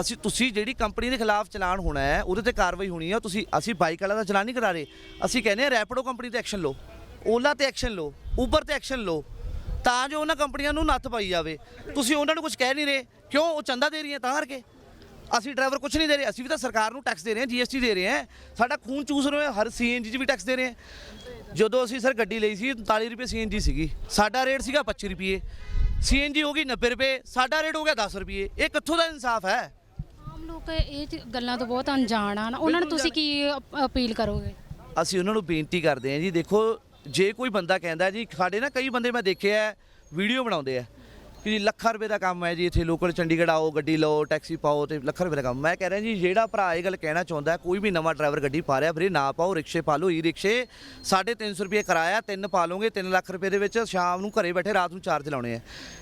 ਅਸੀਂ, ਤੁਸੀਂ ਜਿਹੜੀ ਕੰਪਨੀ ਦੇ ਖਿਲਾਫ ਚਲਾਨ ਹੋਣਾ ਹੈ, ਉਹਦੇ ਤੇ ਕਾਰਵਾਈ ਹੋਣੀ ਹੈ, ਤੁਸੀਂ, ਅਸੀਂ ਬਾਈਕ ਵਾਲਾ ਦਾ ਚਲਾਨ ਨਹੀਂ ਕਰਾ ਰਹੇ। ਅਸੀਂ ਕਹਿੰਦੇ ਆ ਰੈਪਿਡੋ ਕੰਪਨੀ ਤੇ ਐਕਸ਼ਨ ਲਓ ਓਲਾ ਤੇ ਐਕਸ਼ਨ ਲਓ ਉਬਰ ਤੇ ਐਕਸ਼ਨ ਲਓ, ਤਾਂ ਜੋ ਉਹਨਾਂ ਕੰਪਨੀਆਂ ਨੂੰ ਨੱਥ ਪਾਈ ਜਾਵੇ। ਤੁਸੀਂ ਉਹਨਾਂ ਨੂੰ ਕੁਝ ਕਹਿ ਨਹੀਂ ਰਹੇ, ਕਿਉਂ? ਉਹ ਚੰਦਾ ਦੇ ਰਹੀਆਂ ਤਾਂ ਕਰਕੇ। ਅਸੀਂ ਡਰਾਈਵਰ ਕੁਝ ਨਹੀਂ ਦੇ ਰਹੇ ਅਸੀਂ ਵੀ ਤਾਂ ਸਰਕਾਰ ਨੂੰ ਟੈਕਸ ਦੇ ਰਹੇ ਹਾਂ ਜੀਐਸਟੀ ਦੇ ਰਹੇ ਹਾਂ। ਸਾਡਾ ਖੂਨ ਚੂਸ ਰਹੇ ਹਰ ਸੀਐਨਜੀ 'ਚ ਵੀ ਟੈਕਸ ਦੇ ਰਹੇ ਹਾਂ। ਜਦੋਂ ਅਸੀਂ ਸਰ ਗੱਡੀ ਲਈ ਸੀ 39 ਰੁਪਏ ਸੀਐਨਜੀ ਸੀਗੀ। ਸਾਡਾ ਰੇਟ ਸੀਗਾ 25 ਰੁਪਏ। ਸੀਐਨਜੀ ਹੋ ਗਈ 90 ਰੁਪਏ ਸਾਡਾ ਰੇਟ ਹੋ ਗਿਆ 10 ਰੁਪਏ। ਇਹ ਕਿੱਥੋਂ ਦਾ ਇਨਸਾਫ ਹੈ? ਆਮ ਲੋਕ ਇਹ ਗੱਲਾਂ ਤੋਂ ਬਹੁਤ ਅਣਜਾਣ ਆ ਨਾ। ਉਹਨਾਂ ਨੂੰ ਤੁਸੀਂ ਕੀ ਅਪ- ਅਪੀਲ ਕਰੋਗੇ? ਅਸੀਂ ਉਹਨਾਂ ਨੂੰ ਬੇਨਤੀ ਕਰਦੇ ਹਾਂ ਜੀ ਦੇਖੋ ਜੇ ਕੋਈ ਬੰਦਾ ਕਹਿੰਦਾ ਜੀ ਸਾਡੇ ਨਾ ਕਈ ਬੰਦੇ ਮੈਂ ਦੇਖਿਆ ਵੀਡੀਓ ਬਣਾਉਂਦੇ ਆ। ਕਿ ਜੀ ਲੱਖਾਂ ਰੁਪਏ ਦਾ ਕੰਮ ਹੈ ਜੀ, ਇੱਥੇ ਲੋਕਲ ਚੰਡੀਗੜ੍ਹ ਆਓ, ਗੱਡੀ ਲਓ, ਟੈਕਸੀ ਪਾਓ ਤੇ ਲੱਖਾਂ ਰੁਪਏ ਦਾ ਕੰਮ। ਮੈਂ ਕਹਿ ਰਿਹਾ ਜੀ, ਜਿਹੜਾ ਭਰਾ ਇਹ ਗੱਲ ਕਹਿਣਾ ਚਾਹੁੰਦਾ ਕੋਈ ਵੀ ਨਵਾਂ ਡਰਾਈਵਰ ਗੱਡੀ ਪਾ ਰਿਹਾ, ਵੀਰੇ ਨਾ ਪਾਓ, ਰਿਕਸ਼ੇ ਪਾ ਲਓ ਈ ਰਿਕਸ਼ੇ 350 ਰੁਪਏ ਕਿਰਾਇਆ, ਤਿੰਨ ਪਾ ਲਓਗੇ 3 ਲੱਖ ਰੁਪਏ ਦੇ ਵਿੱਚ ਸ਼ਾਮ ਨੂੰ ਘਰੇ ਬੈਠੇ ਰਾਤ ਨੂੰ ਚਾਰਜ ਲਾਉਣੇ ਆ।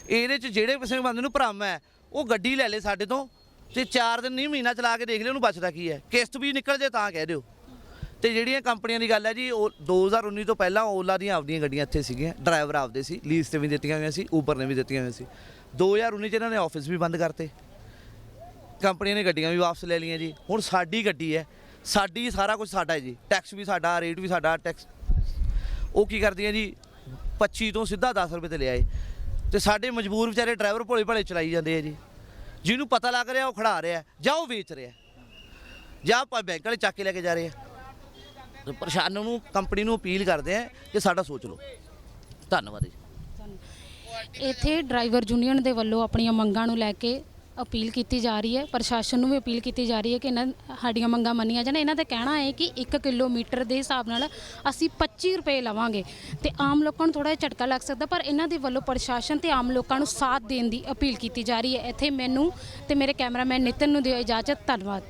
ਇਹਦੇ 'ਚ ਜਿਹੜੇ ਕਿਸੇ ਬੰਦੇ ਨੂੰ ਭਰਮ ਹੈ, ਉਹ ਗੱਡੀ ਲੈ ਲੇ ਸਾਡੇ ਤੋਂ ਤੇ 4 ਦਿਨ ਨਹੀਂ ਮਹੀਨਾ ਚਲਾ ਕੇ ਦੇਖ ਲਿਓ ਉਹਨੂੰ ਬਚਦਾ ਕੀ ਹੈ? ਕਿਸ਼ਤ ਵੀ ਨਿਕਲ ਜੇ ਤਾਂ ਕਹਿ ਦਿਓ। ਤੇ ਜਿਹੜੀਆਂ ਕੰਪਨੀਆਂ ਦੀ ਗੱਲ ਹੈ ਜੀ, ਉਹ 2019 ਤੋਂ ਪਹਿਲਾਂ ਓਲਾ ਦੀਆਂ ਆਪਦੀਆਂ ਗੱਡੀਆਂ ਇੱਥੇ ਸੀਗੀਆਂ। ਡਰਾਈਵਰ ਆਪਦੇ ਸੀ ਲੀਜ਼ ਤੇ ਵੀ ਦਿੱਤੀਆਂ ਹੋਈਆਂ ਸੀ ਉਬਰ ਨੇ ਵੀ ਦਿੱਤੀਆਂ ਹੋਈਆਂ ਸੀ। 2019 ਚ ਇਹਨਾਂ ਨੇ ਆਫਿਸ ਵੀ ਬੰਦ ਕਰਤੇ। ਕੰਪਨੀਆਂ ਨੇ ਗੱਡੀਆਂ ਵੀ ਵਾਪਸ ਲੈ ਲਈਆਂ ਜੀ। ਹੁਣ ਸਾਡੀ ਗੱਡੀ ਹੈ, ਸਾਡੀ ਸਾਰਾ ਕੁਝ ਸਾਡਾ ਹੈ ਜੀ। ਟੈਕਸ ਵੀ ਸਾਡਾ ਰੇਟ ਵੀ ਸਾਡਾ ਟੈਕਸ ਉਹ ਕੀ ਕਰਦੀਆਂ ਜੀ 25 ਤੋਂ ਸਿੱਧਾ 10 ਰੁਪਏ ਤੇ ਲਿਆਏ। ਤੇ ਸਾਡੇ ਮਜਬੂਰ ਵਿਚਾਰੇ ਡਰਾਈਵਰ ਭੋਲੇ ਭਾਲੇ ਚਲਾਈ ਜਾਂਦੇ ਆ ਜੀ। ਜਿਹਨੂੰ ਪਤਾ ਲੱਗ ਰਿਹਾ ਉਹ ਖੜਾ ਰਿਹਾ, ਜਾਂ ਉਹ ਵੇਚ ਰਿਹਾ। ਜਾਂ ਆਪਾਂ ਬੈਂਕ ਵਾਲੇ ਚੱਕ ਕੇ ਲੈ ਕੇ ਜਾ ਰਹੇ ਆ। ਪ੍ਰਸ਼ਾਸਨ ਨੂੰ, ਕੰਪਨੀ ਨੂੰ ਅਪੀਲ ਕਰਦੇ ਆ ਕਿ ਸਾਡਾ ਸੋਚ ਲਓ। ਧੰਨਵਾਦ ਜੀ। ਇੱਥੇ ਡਰਾਈਵਰ ਯੂਨੀਅਨ ਦੇ ਵੱਲੋਂ ਆਪਣੀਆਂ ਮੰਗਾਂ ਨੂੰ ਲੈ ਕੇ ਅਪੀਲ ਕੀਤੀ ਜਾ ਰਹੀ ਹੈ। ਪ੍ਰਸ਼ਾਸਨ ਨੂੰ ਵੀ ਅਪੀਲ ਕੀਤੀ ਜਾ ਰਹੀ ਹੈ ਕਿ ਇਹਨਾਂ, ਸਾਡੀਆਂ ਮੰਗਾਂ ਮੰਨੀਆਂ ਜਾਣ। ਇਹਨਾਂ ਦਾ ਕਹਿਣਾ ਹੈ ਕਿ 1 ਕਿਲੋਮੀਟਰ ਦੇ ਹਿਸਾਬ ਨਾਲ ਅਸੀਂ 25 ਰੁਪਏ ਲਵਾਂਗੇ ਤੇ ਆਮ ਲੋਕਾਂ ਨੂੰ ਥੋੜਾ ਜਿਹਾ ਝਟਕਾ ਲੱਗ ਸਕਦਾ, ਪਰ ਇਹਨਾਂ ਦੇ ਵੱਲੋਂ ਪ੍ਰਸ਼ਾਸਨ ਤੇ ਆਮ ਲੋਕਾਂ ਨੂੰ ਸਾਥ ਦੇਣ ਦੀ ਅਪੀਲ ਕੀਤੀ ਜਾ ਰਹੀ ਹੈ। ਇੱਥੇ ਮੈਨੂੰ ਤੇ ਮੇਰੇ ਕੈਮਰਾਮੈਨ ਨਿਤਨ ਨੂੰ ਦਿਓ ਇਜਾਜ਼ਤ। ਧੰਨਵਾਦ।